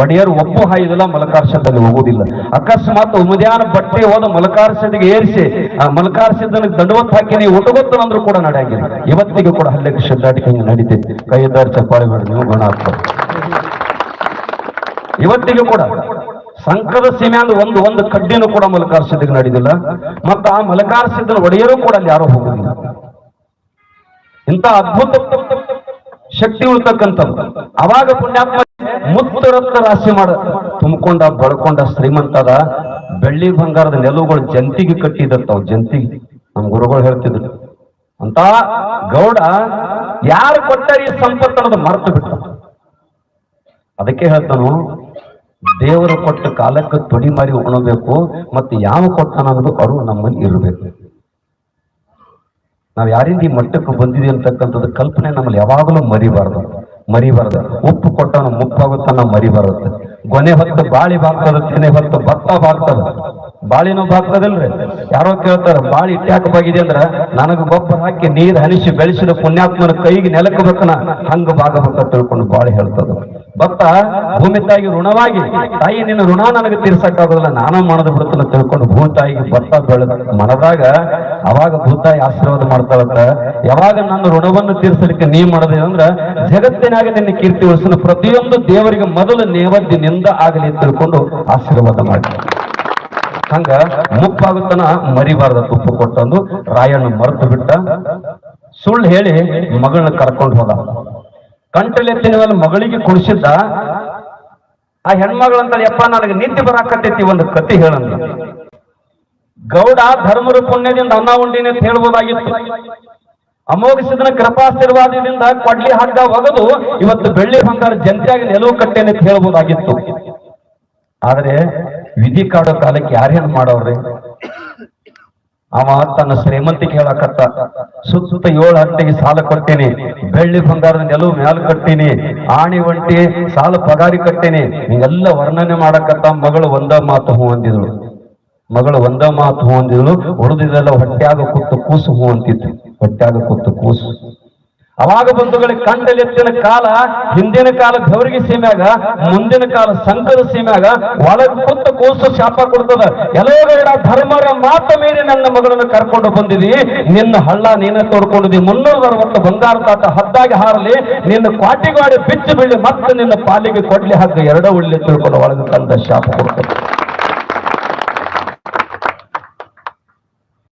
ಒಡೆಯರ್ ಒಪ್ಪು ಹಾಯಿದಿಲ್ಲ ಮಲಕಾರ್ಷದಲ್ಲಿ ಹೋಗುದಿಲ್ಲ ಅಕಸ್ಮಾತ್ ಉಮದ್ಯಾನ ಬಟ್ಟೆ ಹೋದ ಮಲಕಾರ್ಷದಿಗೆ ಏರಿಸಿ, ಆ ಮಲಕಾರ್ಷದನ್ನ ದಂಡವತ್ ಹಾಕಿ ನೀವು ಉಟಗೊತ್ತು ಅಂದ್ರೂ ಕೂಡ ನಡೆಯಾಗಿಲ್ಲ. ಇವತ್ತಿಗೆ ಕೂಡ ಹಲ್ಲೆಗೆ ಶೆಡ್ಡಾಟಿಕೆ ಹಿಂಗೆ ನಡೀತೈತಿ ಕೈ ಇದ್ದಾರ ಚಪ್ಪಾಳೆ ಬೇಡ, ನೀವು ಗುಣ ಇವತ್ತಿಗೂ ಕೂಡ ಸಂಕದ ಸೀಮೆ ಅಂದ್ರೆ ಒಂದು ಒಂದು ಕಡ್ಡಿನೂ ಕೂಡ ಮಲಕಾರ್ಸಿದ್ದಕ್ಕೆ ನಡೆದಿಲ್ಲ. ಮತ್ತ ಆ ಮಲಕಾರ್ಸಿದ್ದನ ಒಡೆಯರು ಕೂಡ ಅಲ್ಲಿ ಯಾರೋ ಹೋಗುದಿಲ್ಲ ಇಂಥ ಅದ್ಭುತ ಶಕ್ತಿ ಉಳ್ತಕ್ಕಂಥದ್ದು ಅವಾಗ ಪುಣ್ಯಾತ್ಮ ಮುತ್ತು ರಕ್ತ ರಾಶಿ ಮಾಡ ತುಂಬಿಕೊಂಡ ಬಳ್ಕೊಂಡ ಶ್ರೀಮಂತದ ಬೆಳ್ಳಿ ಬಂಗಾರದ ನೆಲುಗಳು ಜಂತಿಗೆ ಕಟ್ಟಿದತ್ತವ್ ಜಂತಿಗೆ. ನಮ್ ಗುರುಗಳು ಹೇಳ್ತಿದ್ರು. ಅಂತ ಗೌಡ ಯಾರು ಕೊಟ್ಟ ಈ ಸಂಪತ್ತು ಅನ್ನೋದು ಮರೆತು ಬಿಟ್ಟ. ಅದಕ್ಕೆ ಹೇಳ್ತಾನು, ದೇವರು ಕೊಟ್ಟ ಕಾಲಕ್ಕೆ ತೊಡಿ ಮಾರಿ ಉಣಬೇಕು, ಮತ್ತೆ ಯಾವ ಕೊಟ್ಟನ ಅನ್ನೋದು ಅರು ನಮ್ಮಲ್ಲಿ ಇರಬೇಕು. ನಾವ್ ಯಾರಿಂದ ಈ ಮಟ್ಟಕ್ಕೆ ಬಂದಿದೆ ಅಂತಕ್ಕಂಥದ್ದು ಕಲ್ಪನೆ ನಮ್ಮಲ್ಲಿ ಯಾವಾಗಲೂ ಮರಿಬಾರ್ದು. ಮರಿಬಾರ್ದು. ಉಪ್ಪು ಕೊಟ್ಟವನು ಮುಪ್ಪಾಗುತ್ತಾನ, ಮರಿಬಾರದು. ಗೊನೆ ಹೊತ್ತು ಬಾಳಿ ಬಾಗ್ತದ ತೆನೆ ಹೊತ್ತು, ಭತ್ತ ಬಾಗ್ತದ. ಬಾಳಿನೂ ಬಾಗ್ತದಲ್ರಿ ಯಾರೋ ಕೇಳ್ತಾರ, ಬಾಳಿ ಇಟ್ಯಾಕ ಬಾಗಿದೆ ಅಂದ್ರ ನನಗ ಗೊಬ್ಬರ ಹಾಕಿ ನೀರ್ ಹನಿಸಿ ಬೆಳೆಸಿದ ಪುಣ್ಯಾತ್ಮನ ಕೈಗೆ ನೆಲಕಬೇಕನ ಹಂಗ ಬಾಗಬೇಕ ತಿಳ್ಕೊಂಡು ಬಾಳಿ ಹೇಳ್ತದ. ಬಪ್ಪ, ಭೂಮಿ ತಾಯಿಗೆ ಋಣವಾಗಿ, ತಾಯಿ, ನಿನ್ನ ಋಣ ನನಗೆ ತೀರ್ಸಕ್ಕಾಗೋದಿಲ್ಲ, ನಾನು ಮಾಡದ ಬಿಡ್ತಾನ ತಿಳ್ಕೊಂಡು ಭೂತಾಯಿಗೆ ಭತ್ತ ಬೆಳೆದ ಮನದಾಗ ಅವಾಗ ಭೂತಾಯಿ ಆಶೀರ್ವಾದ ಮಾಡ್ತಾಳಂತ, ಯಾವಾಗ ನನ್ನ ಋಣವನ್ನು ತೀರ್ಸಲಿಕ್ಕೆ ನೀ ಮಾಡದೆ ಅಂದ್ರ ಜಗತ್ತಿನಾಗ ನಿನ್ನ ಕೀರ್ತಿ ಉಳಿಸಿನ ಪ್ರತಿಯೊಂದು ದೇವರಿಗೆ ಮೊದಲು ನೇವದ್ದಿನಿಂದ ಆಗಲಿ ತಿಳ್ಕೊಂಡು ಆಶೀರ್ವಾದ ಮಾಡಿ ಹಂಗ ಮುಪ್ಪಾಗುತ್ತನ ಮರಿಬಾರ್ದ ತುಪ್ಪು ಕೊಟ್ಟಂದು ರಾಯಣ್ಣ ಮರೆತು ಬಿಟ್ಟ. ಸುಳ್ಳು ಹೇಳಿ ಮಗಳನ್ನ ಕರ್ಕೊಂಡು ಹೋದ. ಕಂಟಲೆತ್ತಿನ ಮೇಲೆ ಮಗಳಿಗೆ ಕುಡಿಸಿದ್ದ ಆ ಹೆಣ್ಮಗಳಂತ ಯಪ್ಪ, ನನಗೆ ನಿದ್ದೆ ಬರಾಕತ್ತೈತಿ, ಒಂದು ಕತಿ ಹೇಳಂದ ಗೌಡ ಧರ್ಮರು ಪುಣ್ಯದಿಂದ ಅನ್ನ ಉಂಡಿನಿ ಹೇಳ್ಬೋದಾಗಿತ್ತು. ಅಮೋಘಿಸಿದನ ಕೃಪಾಶೀರ್ವಾದದಿಂದ ಕೊಡ್ಲಿ ಹಗ್ಗ ಒಗದು ಇವತ್ತು ಬೆಳ್ಳಿ ಬಂಗಾರ ಜಂತಿಯಾಗಿ ನೆಲುವು ಕಟ್ಟೆ ಅಂತ ಹೇಳ್ಬೋದಾಗಿತ್ತು. ಆದ್ರೆ ವಿಧಿ ಕಾಡೋ ಕಾಲಕ್ಕೆ ಯಾರೇನ್ ಮಾಡವ್ರಿ ಅವ ತನ್ನ ಶ್ರೀಮಂತಿಗೆ ಹೇಳಕತ್ತ, ಸುತ್ತ ಏಳು ಹಟ್ಟಿಗೆ ಸಾಲ ಕೊಡ್ತೀನಿ, ಬೆಳ್ಳಿ ಬಂಗಾರದ ನೆಲವು ಮ್ಯಾಲ ಕಟ್ತೀನಿ, ಆಣಿ ಒಂಟಿ ಸಾಲ ಪಗಾರಿ ಕಟ್ತೀನಿ ಹಿಂಗೆಲ್ಲ ವರ್ಣನೆ ಮಾಡಕತ್ತ ಮಗಳು ಒಂದ ಮಾತು ಹೂ ಅಂದಿದ್ಳು. ಮಗಳು ಒಂದ ಮಾತು ಹೂ ಅಂದಿದ್ಳು ಹೊಡೆದಿದ್ದೆಲ್ಲ ಹೊಟ್ಯಾಗ ಕೂತು ಕೂಸು ಹೂ ಅಂತಿತ್ತು, ಹೊಟ್ಯಾಗ ಕೂತು ಕೂಸು. ಅವಾಗ ಬಂಧುಗಳ ಕಂಡಲೆತ್ತಿನ ಕಾಲ, ಹಿಂದಿನ ಕಾಲ ಗೌರಿಗೆ ಸೀಮ್ಯಾಗ, ಮುಂದಿನ ಕಾಲ ಸಂಕದ ಸೀಮ್ಯಾಗ, ಒಳಗೆ ಕುತ್ತ ಕೂಸು ಶಾಪ ಕೊಡ್ತದ. ಎಲ್ಲೋಗಡ ಧರ್ಮರ ಮಾತ ಮೀರಿ ನನ್ನ ಮಗಳನ್ನು ಕರ್ಕೊಂಡು ಬಂದಿದಿ. ನಿನ್ನ ಹಳ್ಳ ನೀನ ತೋಡ್ಕೊಂಡಿದಿ. ಮುನ್ನೂರ ಅರವತ್ತು ಬಂಗಾರ ತಾಟ ಹದ್ದಾಗಿ ಹಾರಲಿ. ನಿನ್ನ ಕ್ವಾಟಿಗಾಡಿ ಬಿಚ್ಚು ಬೀಳಿ ಮತ್ತೆ ನಿನ್ನ ಪಾಲಿಗೆ ಕೊಡ್ಲಿ. ಹಾಕಿ ಎರಡ ಉಳ್ಳಿ ತಿಳ್ಕೊಂಡು ಒಳಗೆ ತಂದ ಶಾಪ ಕೊಡ್ತದೆ.